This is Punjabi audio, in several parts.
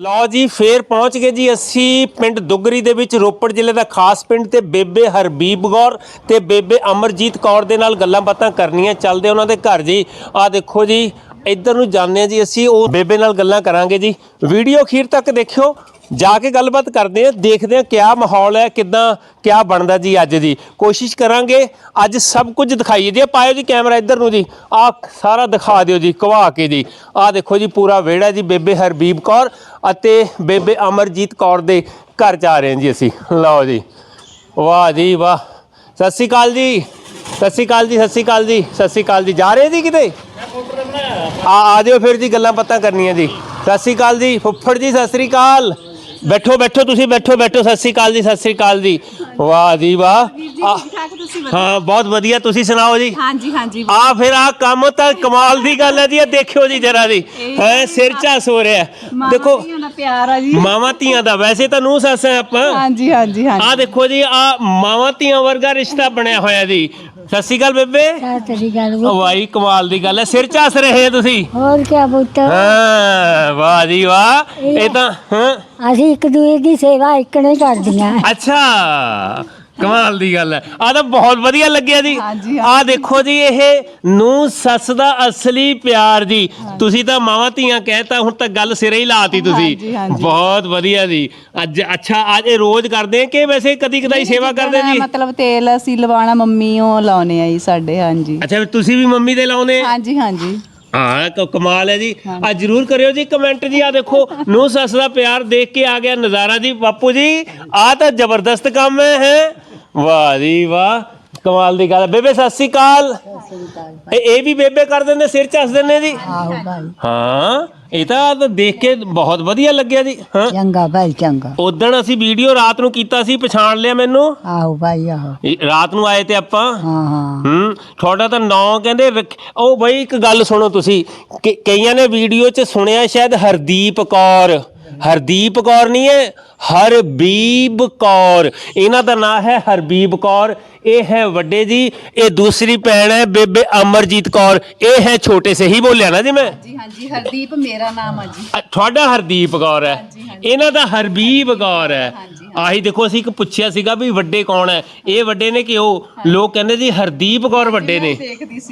ਲਓ ਜੀ, ਫੇਰ ਪਹੁੰਚ ਗਏ ਜੀ ਅਸੀਂ ਪਿੰਡ ਦੁੱਗਰੀ ਦੇ ਵਿੱਚ, ਰੋਪੜ ਜ਼ਿਲ੍ਹੇ ਦਾ ਖਾਸ ਪਿੰਡ ਤੇ ਬੇਬੇ ਹਰਬੀਬ ਕੌਰ ਤੇ ਬੇਬੇ ਅਮਰਜੀਤ ਕੌਰ ਦੇ ਨਾਲ ਗੱਲਾਂ ਬਾਤਾਂ ਕਰਨੀਆਂ ਚੱਲਦੇ ਉਹਨਾਂ ਦੇ ਘਰ ਜੀ। ਆਹ ਦੇਖੋ ਜੀ ਇੱਧਰ ਨੂੰ ਜਾਂਦੇ ਹਾਂ ਜੀ, ਅਸੀਂ ਉਹ ਬੇਬੇ ਨਾਲ ਗੱਲਾਂ ਕਰਾਂਗੇ ਜੀ। ਵੀਡੀਓ ਅਖੀਰ ਤੱਕ ਦੇਖਿਓ, ਜਾ ਕੇ ਗੱਲਬਾਤ ਕਰਦੇ ਹਾਂ, ਦੇਖਦੇ ਹਾਂ ਕਿਆ ਮਾਹੌਲ ਹੈ, ਕਿਦਾਂ, ਕਿਆ ਬਣਦਾ ਜੀ ਅੱਜ ਦੀ। ਕੋਸ਼ਿਸ਼ ਕਰਾਂਗੇ, ਅੱਜ ਸਭ ਕੁਝ ਦਿਖਾਈਏ ਜੀ। ਪਾਇਓ ਜੀ ਕੈਮਰਾ ਇੱਧਰ ਨੂੰ ਜੀ। ਆਹ ਸਾਰਾ ਦਿਖਾ ਦਿਓ ਜੀ ਘਵਾ ਕੇ ਜੀ। ਆਹ ਦੇਖੋ ਜੀ, ਪੂਰਾ ਵਿਹੜਾ ਜੀ, ਬੇਬੇ ਹਰਬੀਬ ਕੌਰ ਅਤੇ ਬੇਬੇ ਅਮਰਜੀਤ ਕੌਰ ਦੇ ਘਰ ਜਾ ਰਹੇ ਹਾਂ ਜੀ ਅਸੀਂ। ਲਓ ਜੀ। ਵਾਹ ਜੀ ਵਾਹ। ਸਤਿ ਸ਼੍ਰੀ ਅਕਾਲ ਜੀ। ਸਤਿ ਸ਼੍ਰੀ ਅਕਾਲ ਜੀ ਸਤਿ ਸ਼੍ਰੀ ਅਕਾਲ ਜੀ ਸਤਿ ਸ਼੍ਰੀ ਅਕਾਲ ਜੀ। ਜਾ ਰਹੇ ਜੀ ਕਿਤੇ? ਆ ਆ ਜਿਓ ਫਿਰ ਜੀ ਗੱਲਾਂ ਬਾਤਾਂ ਕਰਨੀਆਂ ਜੀ। ਸਤਿ ਸ਼੍ਰੀ ਅਕਾਲ ਜੀ ਫੁੱਫੜ ਜੀ ਸਤਿ ਸ਼੍ਰੀ ਅਕਾਲ। ਬੈਠੋ ਬੈਠੋ ਤੁਸੀਂ ਬੈਠੋ ਬੈਠੋ। ਸਤਿ ਸ਼੍ਰੀ ਅਕਾਲ ਜੀ ਸਤਿ ਸ਼੍ਰੀ ਅਕਾਲ ਜੀ। ਵਾਹ ਜੀ ਵਾਹ। ਹਾਂ ਬਹੁਤ ਵਧੀਆ ਤੁਸੀਂ ਸੁਣਾਓ ਜੀ? ਹਾਂਜੀ ਹਾਂਜੀ ਆ ਫਿਰ ਆ ਕੰਮ ਤਾਂ ਕਮਾਲ ਦੀ ਗੱਲ ਹੈ ਜੀ ਇਹ ਦੇਖਿਓ ਜੀ ਜਰਾ ਦੀ ਹੈ ਸਿਰ ਝਾਸ ਹੋ ਰਿਹਾ। ਦੇਖੋ ਪਿਆਰ ਆ ਜੀ। ਮਾਵਾਂ ਧੀਆਂ ਦਾ ਵੈਸੇ ਤਾਂ ਨੂੰ ਸੱਸ ਹੈ ਆਪਾਂ। ਹਾਂਜੀ ਹਾਂਜੀ ਹਾਂਜੀ। ਆ ਦੇਖੋ ਜੀ ਆ ਮਾਵਾਂ ਧੀਆਂ ਵਰਗਾ ਰਿਸ਼ਤਾ ਬਣਿਆ ਹੋਇਆ ਜੀ। ਸਤਿ ਸ਼੍ਰੀ ਅਕਾਲ ਬੇਬੇ। ਤੇਰੀ ਗੱਲ ਉਹ ਵਾਈ ਕਮਾਲ ਦੀ ਗੱਲ ਹੈ। ਸਿਰ ਝਾਸ ਰਹੇ ਹੋ ਤੁਸੀਂ। ਹੋਰ ਕੀ ਪੁੱਤ। ਹਾਂ ਵਾਹ ਜੀ ਵਾਹ। ਇਹ ਤਾਂ ਹਾਂ। ਅਸੀਂ ਇੱਕ ਦੂਜੇ ਦੀ ਸੇਵਾ ਇੱਕ ਨੇ ਕਰਦੀਆਂ ਅੱਛਾ। ਕਮਾਲ ਦੀ ਗੱਲ ਹੈ। ਆ ਤਾਂ ਬਹੁਤ ਵਧੀਆ ਲੱਗਿਆ ਜੀ। ਹਾਂਜੀ, ਆ ਦੇਖੋ ਜੀ ਇਹ ਨੂੰ ਸੱਸ ਦਾ ਅਸਲੀ ਪਿਆਰ ਜੀ। ਤੁਸੀਂ ਤਾਂ ਮਾਵਾਂ ਧੀਆਂ ਕਹਿਤਾ ਹੁਣ ਤਾਂ ਗੱਲ ਸਿਰੇ ਹੀ ਲਾਤੀ ਤੁਸੀਂ। ਹਾਂਜੀ। ਬਹੁਤ ਵਧੀਆ ਜੀ। ਅੱਜ ਅੱਛਾ ਅੱਜ ਇਹ ਰੋਜ਼ ਕਰਦੇ ਆ ਕਿ ਵੈਸੇ ਕਦੀ ਕਦਾਈ ਸੇਵਾ ਕਰਦੇ ਜੀ? ਮਤਲਬ ਤੇਲ ਅਸੀਂ ਲਵਾਣਾ ਮੰਮੀ ਉਹ ਲਾਉਨੇ ਆ ਜੀ ਸਾਡੇ ਹਾਂਜੀ। ਅੱਛਾ ਫਿਰ ਤੁਸੀਂ ਵੀ ਮੰਮੀ ਦੇ ਲਾਉਨੇ ਹਾਂਜੀ ਹਾਂਜੀ। ਹਾਂ ਕ- ਕਮਾਲ ਹੈ ਜੀ। ਆ ਜਰੂਰ ਕਰਿਓ ਜੀ ਕਮੈਂਟ ਜੀ। ਆ ਦੇਖੋ ਨੂੰ ਸੱਸ ਦਾ ਪਿਆਰ ਦੇਖ ਕੇ ਆ ਗਿਆ ਨਜ਼ਾਰਾ ਜੀ। ਬਾਪੂ ਜੀ ਆ ਤਾਂ ਜ਼ਬਰਦਸਤ ਕੰਮ ਹੈ ਹੈ। ਵਾਹ ਜੀ ਵਾਹ। ਕਮਾਲ ਦੀ ਗੱਲ ਹੈ। ਬੇਬੇ ਸਤਿ ਸ੍ਰੀ ਅਕਾਲ। ਇਹ ਇਹ ਵੀ ਬੇਬੇ ਕਰ ਦਿੰਦੇ ਸਿਰ ਚੱਸ ਦਿੰਦੇ ਜੀ ਆਹੋ ਭਾਈ। ਹਾਂ ਇਹ ਤਾਂ ਤਾਂ ਦੇਖ ਕੇ ਬਹੁਤ ਵਧੀਆ ਲੱਗਿਆ ਜੀ ਹਾਂ। ਚੰਗਾ ਭਾਈ ਚੰਗਾ। ਉਦੋਂ ਅਸੀਂ ਵੀਡੀਓ ਰਾਤ ਨੂੰ ਕੀਤਾ ਸੀ ਪਛਾਣ ਲਿਆ ਮੈਨੂੰ। ਆਹੋ ਭਾਈ ਆਹੋ। ਇਹ ਰਾਤ ਨੂੰ ਆਏ ਤੇ ਆਪਾਂ। ਹਾਂ ਹਾਂ। ਹੂੰ ਤੁਹਾਡਾ ਤਾਂ ਨਾਂ ਕਹਿੰਦੇ ਰੱਖ- ਉਹ ਬਈ ਇੱਕ ਗੱਲ ਸੁਣੋ ਤੁਸੀਂ ਕਿ- ਕਈਆਂ ਨੇ ਵੀਡੀਓ 'ਚ ਸੁਣਿਆ ਸ਼ਾਇਦ ਹਰਦੀਪ ਕੌਰ। ਹਰਦੀਪ ਕੌਰ ਨਹੀਂ ਹੈ ਹਰਬੀਬ ਕੌਰ। ਇਹਨਾਂ ਦਾ ਨਾਂ ਹੈ ਹਰਬੀਬ ਕੌਰ। ਇਹ ਹੈ ਵੱਡੇ ਜੀ। ਇਹ ਦੂਸਰੀ ਭੈਣ ਹੈ ਬੇਬੇ ਅਮਰਜੀਤ ਕੌਰ। ਇਹ ਹੈ ਛੋਟੇ ਸੇ ਹੀ ਬੋਲਿਆ ਨਾ ਜੀ ਮੈਂ? ਜੀ ਹਾਂਜੀ ਹਰਦੀਪ ਮੇਰਾ ਨਾਮ ਆ ਜੀ। ਤੁਹਾਡਾ ਹਰਦੀਪ ਕੌਰ ਹੈ। ਇਹਨਾਂ ਦਾ ਹਰਬੀਬ ਕੌਰ ਹੈ। ਆਹੀ ਦੇਖੋ ਅਸੀਂ ਇੱਕ ਪੁੱਛਿਆ ਸੀਗਾ ਵੀ ਵੱਡੇ ਕੌਣ ਹੈ? ਇਹ ਵੱਡੇ ਨੇ ਕਿ ਉਹ? ਲੋਕ ਕਹਿੰਦੇ ਜੀ ਹਰਦੀਪ ਕੌਰ ਵੱਡੇ ਨੇ।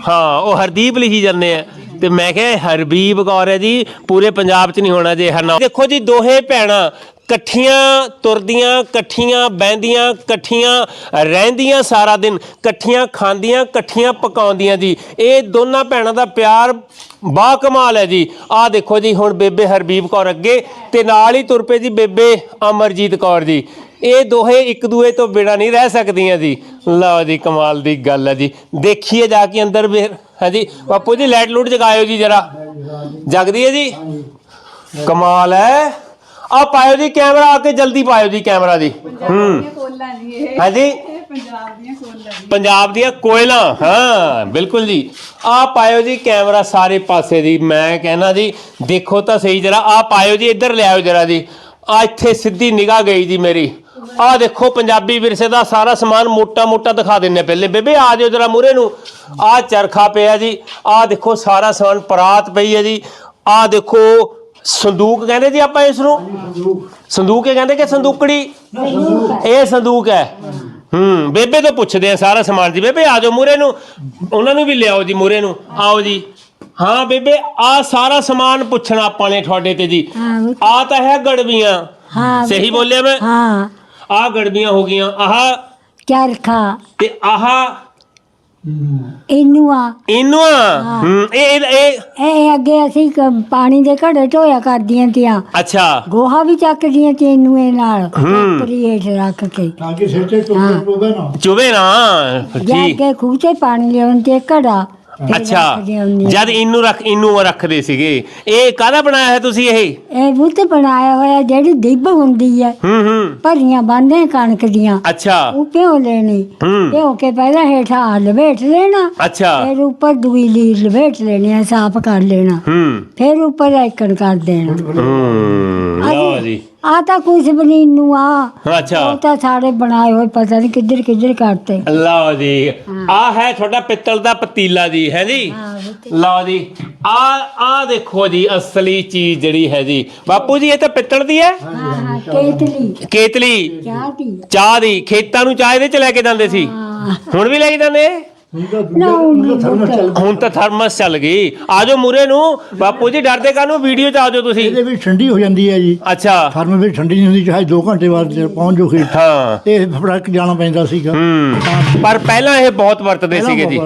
ਹਾਂ ਉਹ ਹਰਦੀਪ ਲਿਖੀ ਜਾਂਦੇ ਆ। ਤੇ ਮੈਂ ਕਿਹਾ ਹਰਬੀਬ ਕੌਰ ਹੈ ਜੀ ਪੂਰੇ ਪੰਜਾਬ 'ਚ ਨਹੀਂ ਹੋਣਾ ਜੇ ਹਰਨਾ ਦੇਖੋ ਜੀ ਦੋਹੇ ਭੈਣਾਂ ਇਕੱਠੀਆਂ ਤੁਰਦੀਆਂ, ਇਕੱਠੀਆਂ ਬਹਿੰਦੀਆਂ, ਇਕੱਠੀਆਂ ਰਹਿੰਦੀਆਂ ਸਾਰਾ ਦਿਨ, ਇਕੱਠੀਆਂ ਖਾਂਦੀਆਂ, ਇਕੱਠੀਆਂ ਪਕਾਉਂਦੀਆਂ ਜੀ। ਇਹ ਦੋਨਾਂ ਭੈਣਾਂ ਦਾ ਪਿਆਰ ਬਾ ਕਮਾਲ ਹੈ ਜੀ। ਆਹ ਦੇਖੋ ਜੀ, ਹੁਣ ਬੇਬੇ ਹਰਬੀਬ ਕੌਰ ਅੱਗੇ ਤੇ ਨਾਲ ਹੀ ਤੁਰ ਪਏ ਜੀ ਬੇਬੇ ਅਮਰਜੀਤ ਕੌਰ ਜੀ। ਇਹ ਦੋਹੇ ਇੱਕ ਦੂਏ ਤੋਂ ਬਿਨਾ ਨਹੀਂ ਰਹਿ ਸਕਦੀਆਂ ਜੀ। ਲਓ ਜੀ, ਕਮਾਲ ਦੀ ਗੱਲ ਹੈ ਜੀ। ਦੇਖੀਏ ਜਾ ਕੇ ਅੰਦਰ ਫਿਰ ਹਾਂਜੀ ਬਾਪੂ ਜੀ, ਲਾਈਟ ਲੂਟ ਜਗਾਇਓ ਜੀ ਜਰਾ। ਜਗਦੀ ਹੈ ਜੀ। ਕਮਾਲ ਹੈ। ਆ ਪਾਇਓ ਜੀ ਕੈਮਰਾ ਆ ਕੇ ਜਲਦੀ ਪਾਇਓ ਜੀ ਕੈਮਰਾ ਜੀ। ਹੂੰ। ਕੋਲਾਂ ਜੀ ਇਹ ਹਾਂਜੀ। ਇਹ ਪੰਜਾਬ ਦੀਆਂ ਕੋਲਾਂ ਜੀ ਪੰਜਾਬ ਦੀਆਂ ਕੋਇਲਾਂ ਹਾਂ ਬਿਲਕੁਲ ਜੀ। ਆ ਪਾਇਓ ਜੀ ਕੈਮਰਾ ਸਾਰੇ ਪਾਸੇ ਦੀ ਮੈਂ ਕਹਿੰਦਾ ਜੀ ਦੇਖੋ ਤਾਂ ਸਹੀ ਜਰਾ ਆ ਪਾਇਓ ਜੀ ਇੱਧਰ ਲਿਆਓ ਜਰਾ ਜੀ। ਆ ਇੱਥੇ ਸਿੱਧੀ ਨਿਗਾਹ ਗਈ ਜੀ ਮੇਰੀ। ਆ ਦੇਖੋ ਪੰਜਾਬੀ ਵਿਰਸੇ ਦਾ ਸਾਰਾ ਸਮਾਨ ਮੋਟਾ ਮੋਟਾ ਦਿਖਾ ਦਿੰਨੇ ਪਹਿਲੇ। ਬੇਬੇ ਆ ਜਾਓ ਜਰਾ ਮੂਰੇ ਨੂੰ। ਆ ਚਰਖਾ ਪਿਆ ਜੀ। ਆ ਦੇਖੋ ਸਾਰਾ ਸਮਾਨ ਪਰਾਤ ਪਈ ਹੈ ਜੀ। ਆ ਦੇਖੋ ਸੰਦੂਕ ਕਹਿੰਦੇ ਜੀ ਆਪਾਂ ਇਸ ਨੂੰ? ਸੰਦੂਕ ਇਹ ਕਹਿੰਦੇ ਕਿ ਸੰਦੂਕੜੀ? ਇਹ ਸੰਦੂਕ ਹੈ। ਹੂੰ ਬੇਬੇ ਤੋਂ ਪੁੱਛਦੇ ਆ ਸਾਰਾ ਸਮਾਨ ਜੀ। ਬੇਬੇ ਆ ਜਾਓ ਮੂਰੇ ਨੂੰ। ਉਹਨਾਂ ਨੂੰ ਵੀ ਲਿਆਓ ਜੀ ਮੂਰੇ ਨੂੰ। ਆਓ ਜੀ। ਹਾਂ ਬੇਬੇ ਆ ਸਾਰਾ ਸਮਾਨ ਪੁੱਛਣਾ ਆਪਾਂ ਨੇ ਤੁਹਾਡੇ ਤੇ ਜੀ। ਆ ਤਾਂ ਹੈ ਗੜਵੀਆਂ। ਹਾਂ ਸਹੀ ਬੋਲਿਆ ਮੈਂ? ਹਾਂ। ਆ ਗੜਵੀਆਂ ਹੋ ਗਈਆਂ। ਆਹ ਚਰਖਾ ਤੇ ਆਹ ਇਨੂਆ। ਇਨੂਆ? ਹੂੰ। ਇਹ ਇਹ- ਇਹ ਇਹ ਅੱਗੇ ਅਸੀਂ ਕ- ਪਾਣੀ ਦੇ ਘੜੇ ਧੋਇਆ ਕਰਦੀਆਂ ਤੀਆਂ। ਅੱਛਾ। ਗੋਹਾ ਵੀ ਚੱਕਦੀਆਂ ਤੀ ਇਨੂਏ ਨਾਲ। ਟੋਕਰੀ ਹੇਠ ਰੱਖ ਕੇ। ਤਾਂ ਕਿ ਸਿਰ ਤੇ ਪਵੇ ਨਾ। ਚੁਵੇ ਨਾ। ਜਾ ਠੀਕ। ਕੇ ਖੂਹ ਤੇ ਪਾਣੀ ਲਿਆਉਣ ਤੇ ਘੜਾ। ਅੱਛਾ। ਜਦ ਇਹਨੂੰ ਰੱਖ ਇਹਨੂੰ ਰੱਖਦੇ ਸੀਗੇ। ਇਹ ਕਾਹਦਾ ਬਣਾਇਆ ਹੈ ਤੁਸੀਂ ਇਹ? ਇਹ ਬੁੱਤ ਬਣਾਇਆ ਹੋਇਆ ਜਿਹੜੀ ਦਿੱਬ ਹੁੰਦੀ ਹੈ। ਹੂੰ ਹੂੰ। ਭਰੀਆਂ ਬੰਦੇ ਕਣਕ ਦੀਆਂ। ਅੱਛਾ। ਉਹ ਭਿਓ ਲੈਣੀ? ਹੂੰ। ਭਿਓ ਕੇ ਪਹਿਲਾਂ ਹੇਠਾਂ ਲਵੇਟ ਲੈਣਾ। ਅੱਛਾ। ਫਿਰ ਉੱਪਰ ਦੂਈ ਲੀਰ ਲਵੇਟ ਲੈਣੀ ਆ ਸਾਫ਼ ਕਰ ਲੈਣਾ। ਹੂੰ। ਫਿਰ ਉੱਪਰ ਐਕਣ ਕਰ ਦੇਣਾ। ਹੂੰ ਲਓ ਜੀ। ਆ ਤਾਂ ਕੁਛ ਵੀ ਨਹੀਂ ਨੂੰ ਆ। ਅੱਛਾ। ਉਹ ਤਾਂ ਸਾਰੇ ਬਣਾਏ ਹੋਏ ਪਤਾ ਨਹੀਂ ਕਿੱਧਰ ਕਿੱਧਰ ਕਰਤੇ। ਲਓ ਜੀ ਆ ਹੈ ਤੁਹਾਡਾ ਪਿੱਤਲ ਦਾ ਪਤੀਲਾ ਜੀ ਹੈ ਜੀ? ਲਓ ਜੀ ਆ ਆ ਦੇਖੋ ਜੀ ਅਸਲੀ ਚੀਜ਼ ਜਿਹੜੀ ਹੈ ਜੀ। ਬਾਪੂ ਜੀ ਇਹ ਤਾਂ ਪਿੱਤਲ ਦੀ ਹੈ? ਹਾਂ ਹਾਂ ਕੇਤਲੀ। ਕੇਤਲੀ। ਚਾਹ ਦੀ। ਚਾਹ ਦੀ। ਖੇਤਾਂ ਨੂੰ ਚਾਹ ਇਹਦੇ ਚ ਲੈ ਕੇ ਜਾਂਦੇ ਸੀ। ਹਾਂ। ਹੁਣ ਵੀ ਲੈ ਕੇ ਜਾਂਦੇ ਹੁਣ ਤਾਂ ਥਰਮਸ ਚੱਲ ਗਈ। ਆਜੋ ਮੂਰੇ ਨੂੰ। ਬਾਪੂ ਜੀ ਡਰਦੇ ਕਾਨੂੰ ਵੀਡੀਓ ਚ ਆਜੋ ਤੁਸੀਂ। ਇਹਦੇ ਵਿੱਚ ਠੰਡੀ ਹੋ ਜਾਂਦੀ ਹੈ ਜੀ। ਅੱਛਾ। ਥਰਮ ਵਿੱਚ ਠੰਡੀ ਨਹੀਂ ਹੁੰਦੀ ਚਾਹੇ 2 ਘੰਟੇ ਬਾਅਦ ਪਹੁੰਚ ਜੋ ਖੇਤ। ਹਾਂ। ਇਹ ਫੜਕ ਜਾਣਾ ਪੈਂਦਾ ਸੀਗਾ। ਪਰ ਪਹਿਲਾਂ ਇਹ ਬਹੁਤ ਵਰਤਦੇ ਸੀਗੇ ਜੀ।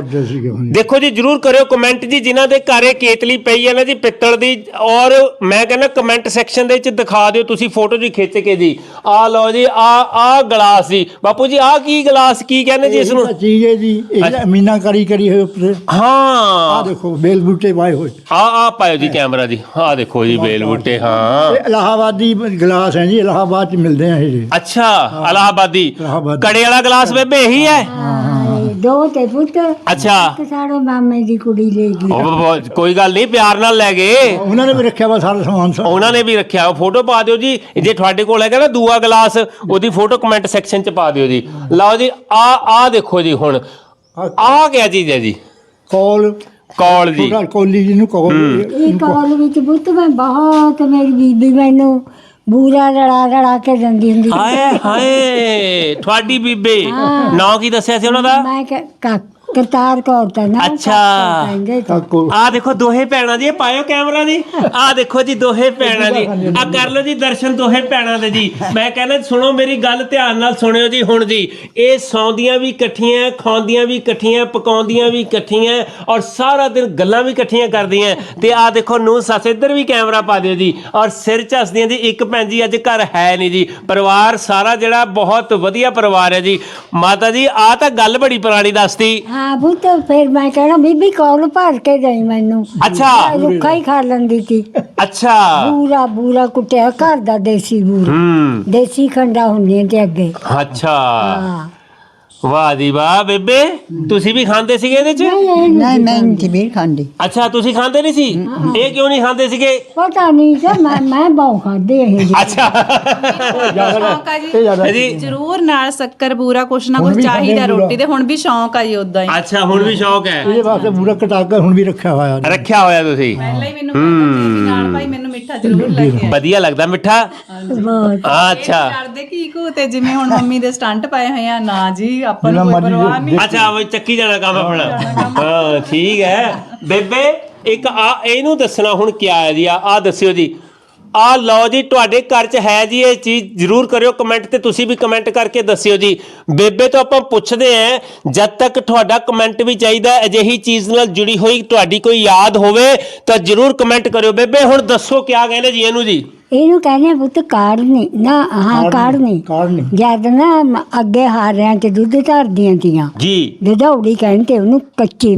ਦੇਖੋ ਜੀ ਜਰੂਰ ਕਰਿਓ ਕਮੈਂਟ ਜੀ। ਜਿਨ੍ਹਾਂ ਦੇ ਘਰੇ ਕੇਤਲੀ ਪਈ ਹੈ ਨਾ ਜੀ ਪਿੱਤਲ ਦੀ। ਔਰ ਮੈਂ ਕਹਿੰਦਾ ਕਮੈਂਟ ਸੈਕਸ਼ਨ ਦੇ ਵਿੱਚ ਦਿਖਾ ਦਿਓ ਤੁਸੀਂ ਫੋਟੋ ਜੀ ਖਿੱਚ ਕੇ ਜੀ। ਆ ਲਓ ਜੀ ਆ ਆ ਗਲਾਸ ਜੀ। ਬਾਪੂ ਜੀ ਆ ਕੀ ਗਲਾਸ? ਕੀ ਕਹਿੰਦੇ ਜੀ ਇਸ ਨੂੰ? ਚੀਜ਼ ਹੈ ਜੀ। ਇਹ ਮੀਨਾਕਾਰੀ ਕਰੀ ਹੋਈ ਉੱਪਰ। ਆ ਹਾਂ ਦੇਖੋ ਬੇਲ ਬੂਟੇ ਪਾਏ ਹੋਏ। ਆ ਆ ਪਾਇਓ ਜੀ ਕੈਮਰਾ ਜੀ। ਆ ਦੇਖੋ ਜੀ ਬੇਲ ਬੂਟੇ ਹਾਂ। ਇਹ ਇਲਾਹਾਬਾਦੀ ਗਲਾਸ ਹੈ ਜੀ ਇਲਾਹਾਬਾਦ ਚ ਮਿਲਦੇ ਆ ਇਹ। ਜੀ ਅੱਛਾ ਇਲਾਹਾਬਾਦੀ ਇਲਾਹਾਬਾਦੀ। ਕੜੇ ਵਾਲਾ ਗਲਾਸ ਬੇਬੇ ਇਹੀ ਹੈ? ਦੋ ਤੇ ਪੁੱਤ। ਅੱਛਾ। ਇੱਕ ਸਾਡੇ ਮਾਮੇ ਦੀ ਕੁੜੀ ਲੈ ਗਈ। ਉਹ ਕੋਈ ਗੱਲ ਨਹੀਂ ਪਿਆਰ ਨਾਲ ਲੈ ਗਏ। ਉਹਨਾਂ ਨੇ ਵੀ ਰੱਖਿਆ ਵਾ ਸਾਰਾ ਸਮਾਨ ਸਾ ਉਹਨਾਂ ਨੇ ਵੀ ਰੱਖਿਆ ਉਹ ਫੋਟੋ ਪਾ ਦਿਓ ਜੀ। ਜੇ ਤੁਹਾਡੇ ਕੋਲ ਹੈਗਾ ਨਾ ਦੂਆ ਗਲਾਸ ਉਹਦੀ ਫੋਟੋ ਕਮੈਂਟ ਸੈਕਸ਼ਨ 'ਚ ਪਾ ਦਿਓ ਜੀ। ਲਓ ਜੀ ਆ ਆ ਦੇਖੋ ਜੀ ਹੁਣ। ਆ ਕਿਆ ਚੀਜ਼ ਹੈ ਜੀ? ਕੋਲ। ਕੌਲ ਜੀ। ਛੋਟਾ ਕੋਲੀ ਜੀ ਨੂੰ ਕੋਲ ਇਹ ਕਾਲ ਵਿੱਚ ਪੁੱਤ ਮੈਂ ਬਹੁਤ ਮੇਰੀ ਬੀਬੀ ਮੈਨੂੰ ਬੂਰਾ ਰੜਾ ਰੜਾ ਕੇ ਦਿੰਦੀ ਹੁੰਦੀ ਸੀ। ਹਾਏ ਹਾਏ। ਤੁਹਾਡੀ ਬੀਬੇ। ਨਾਂ ਕੀ ਦੱਸਿਆ ਸੀ ਉਹਨਾਂ ਦਾ? ਮੈਂ ਕ- ਕ- ਕਰਤਾਰ ਕੌਰ ਤਾਂ ਨਾ ਅੱਛਾ। ਕਹਿੰਦੇ ਆ ਦੇਖੋ ਦੋਹੇ ਭੈਣਾਂ ਇਹ ਪਾਇਓ ਕੈਮਰਾ ਜੀ ਆ ਦੇਖੋ ਜੀ ਦੋਹੇ ਭੈਣਾਂ ਜੀ ਆ ਕਰ ਲਓ ਜੀ ਦਰਸ਼ਨ ਦੋਹੇ ਭੈਣਾਂ ਦੇ ਜੀ। ਮੈਂ ਕਹਿੰਦਾ ਸੁਣੋ ਮੇਰੀ ਗੱਲ ਧਿਆਨ ਨਾਲ ਸੁਣਿਓ ਜੀ ਹੁਣ ਜੀ। ਇਹ ਸੌਂਦੀਆਂ ਵੀ ਇਕੱਠੀਆਂ ਖਾਂਦੀਆਂ ਵੀ ਇਕੱਠੀਆਂ ਪਕਾਉਂਦੀਆਂ ਵੀ ਇਕੱਠੀਆਂ ਔਰ ਸਾਰਾ ਦਿਨ ਗੱਲਾਂ ਵੀ ਇਕੱਠੀਆਂ ਕਰਦੀਆਂ। ਤੇ ਆ ਦੇਖੋ ਨੂੰ ਸੱਸ ਇੱਧਰ ਵੀ ਕੈਮਰਾ ਪਾ ਦਿਓ ਜੀ। ਔਰ ਸਿਰ ਝੱਸਦੀਆਂ ਜੀ ਇੱਕ ਭੈਣ ਜੀ ਅੱਜ ਘਰ ਹੈ ਨਹੀਂ ਜੀ। ਪਰਿਵਾਰ ਸਾਰਾ ਜਿਹੜਾ ਬਹੁਤ ਵਧੀਆ ਪਰਿਵਾਰ ਹੈ ਜੀ। ਮਾਤਾ ਜੀ ਆ ਤਾਂ ਗੱਲ ਬੜੀ ਪੁਰਾਣੀ ਦੱਸਤੀ। ਹਾਂ ਪੁੱਤ ਫਿਰ ਮੈਂ ਕਹਿਣਾ ਬੀਬੀ ਕੌਲ ਭਰ ਕੇ ਗਈ ਮੈਨੂੰ। ਅੱਛਾ। ਰੁੱਖਾ ਹੀ ਖਾ ਲੈਂਦੀ ਸੀ। ਅੱਛਾ। ਬੂਰਾ ਬੂਰਾ ਕੁੱਟਿਆ ਘਰ ਦਾ ਦੇਸੀ ਬੂਰਾ। ਹੂੰ। ਦੇਸੀ ਖੰਡਾ ਹੁੰਦੀਆਂ ਤੇ ਅੱਗੇ। ਅੱਛਾ। ਹਾਂ। ਵਾਹ ਦੀ ਵਾਹ ਬੇਬੇ। ਤੁਸੀਂ ਵੀ ਖਾਂਦੇ ਸੀਗੇ ਇਹਦੇ ਚ? ਨਹੀਂ ਨਹੀਂ ਮੈਂ ਨਹੀਂ ਵੀ ਖਾਂਦੀ। ਅੱਛਾ ਤੁਸੀਂ ਖਾਂਦੇ ਨਹੀਂ ਸੀ? ਇਹ ਕਿਉਂ ਨਹੀਂ ਖਾਂਦੇ ਸੀਗੇ? ਪਤਾ ਨਹੀਂ ਸਰ ਮੈਂ ਮੈਂ ਬਹੁਤ ਖਾਦੇ ਇਹ ਜੀ। ਅੱਛਾ। ਸ਼ੌਂਕ ਆ ਜੀ। ਜ਼ਰੂਰ ਨਾਲ ਸ਼ੱਕਰ ਬੂਰਾ ਕੁਛ ਨਾ ਕੁਛ ਚਾਹੀਦਾ। ਰੋਟੀ ਦੇ ਹੁਣ ਵੀ ਸ਼ੌਂਕ ਆ ਜੀ ਉਦਾਂ ਹੀ। ਅੱਛਾ ਹੁਣ ਵੀ ਸ਼ੌਕ ਹੈ। ਇਹਦੇ ਵਾਸਤੇ ਪੂਰਾ ਕਟਾਕਾ ਹੁਣ ਵੀ ਰੱਖਿਆ ਹੋਇਆ। ਰੱਖਿਆ ਹੋਇਆ ਤੁਸੀਂ। ਪਹਿਲਾਂ ਹੀ ਮੈਨੂੰ ਕਹਿੰਦਾ ਸੀ ਵੀ ਨਾਲ ਭਾਈ ਮੈਨੂੰ ਮਿੱਠਾ ਜ਼ਰੂਰ ਲੈ ਕੇ ਆਈ। ਵਧੀਆ ਲੱਗਦਾ ਮਿੱਠਾ? ਬਹੁਤ ਅੱਛਾ। ਕਰਦੇ ਕੀ ਕੋ ਤੇ ਜਿਵੇਂ ਹੁਣ ਮੰਮੀ ਦੇ ਸਟੰਟ ਪਏ ਹੋਏ ਆ ਨਾ ਜੀ ਆਪਾਂ ਨੂੰ ਕੋਈ ਪਰਵਾਹ ਨਹੀਂ। ਅੱਛਾ ਉਹ ਚੱਕੀ ਜਾਣਾ ਕੰਮ ਆਪਣਾ। ਹਾਂ ਠੀਕ ਹੈ। ਬੇਬੇ ਇੱਕ ਆ ਇਹਨੂੰ ਦੱਸਣਾ ਹੁਣ ਕੀ ਹੈ ਜੀ ਆ ਦੱਸਿਓ ਜੀ। ਆ ਲਓ ਜੀ ਤੁਹਾਡੇ ਘਰ 'ਚ ਹੈ ਜੀ ਇਹ ਚੀਜ਼ ਜਰੂਰ ਕਰਿਓ ਕਮੈਂਟ ਤੇ ਤੁਸੀਂ ਵੀ ਕਮੈਂਟ ਕਰਕੇ ਦੱਸਿਓ ਜੀ। ਬੇਬੇ ਤੋਂ ਆਪਾਂ ਪੁੱਛਦੇ ਆਂ ਜਦ ਤੱਕ ਤੁਹਾਡਾ ਕਮੈਂਟ ਵੀ ਚਾਹੀਦਾ ਅਜਿਹੀ ਚੀਜ਼ ਨਾਲ ਜੁੜੀ ਹੋਈ ਤੁਹਾਡੀ ਕੋਈ ਯਾਦ ਹੋਵੇ ਤਾਂ ਜਰੂਰ ਕਮੈਂਟ ਕਰਿਓ। ਬੇਬੇ ਹੁਣ ਦੱਸੋ ਕਿਆ ਕਹਿੰਦੇ ਜੀ ਇਹਨੂੰ ਜੀ? ਇਹਨੂੰ ਕਹਿੰਦੇ ਆ ਪੁੱਤ ਕਾੜ ਨਹੀਂ। ਨਾ ਹਾਂ ਕਾੜ ਨਹੀਂ ਕਾੜ ਨਹੀਂ। ਜਦ ਨਾ ਮ- ਅੱਗੇ ਹਾਰਿਆਂ ਚ ਦੁੱਧ ਧਰਦੀਆਂ ਤੀਆਂ ਜੀ। ਦੁਧੌੜੀ ਕਹਿੰਦੇ ਉਹਨੂੰ ਕੱਚੀ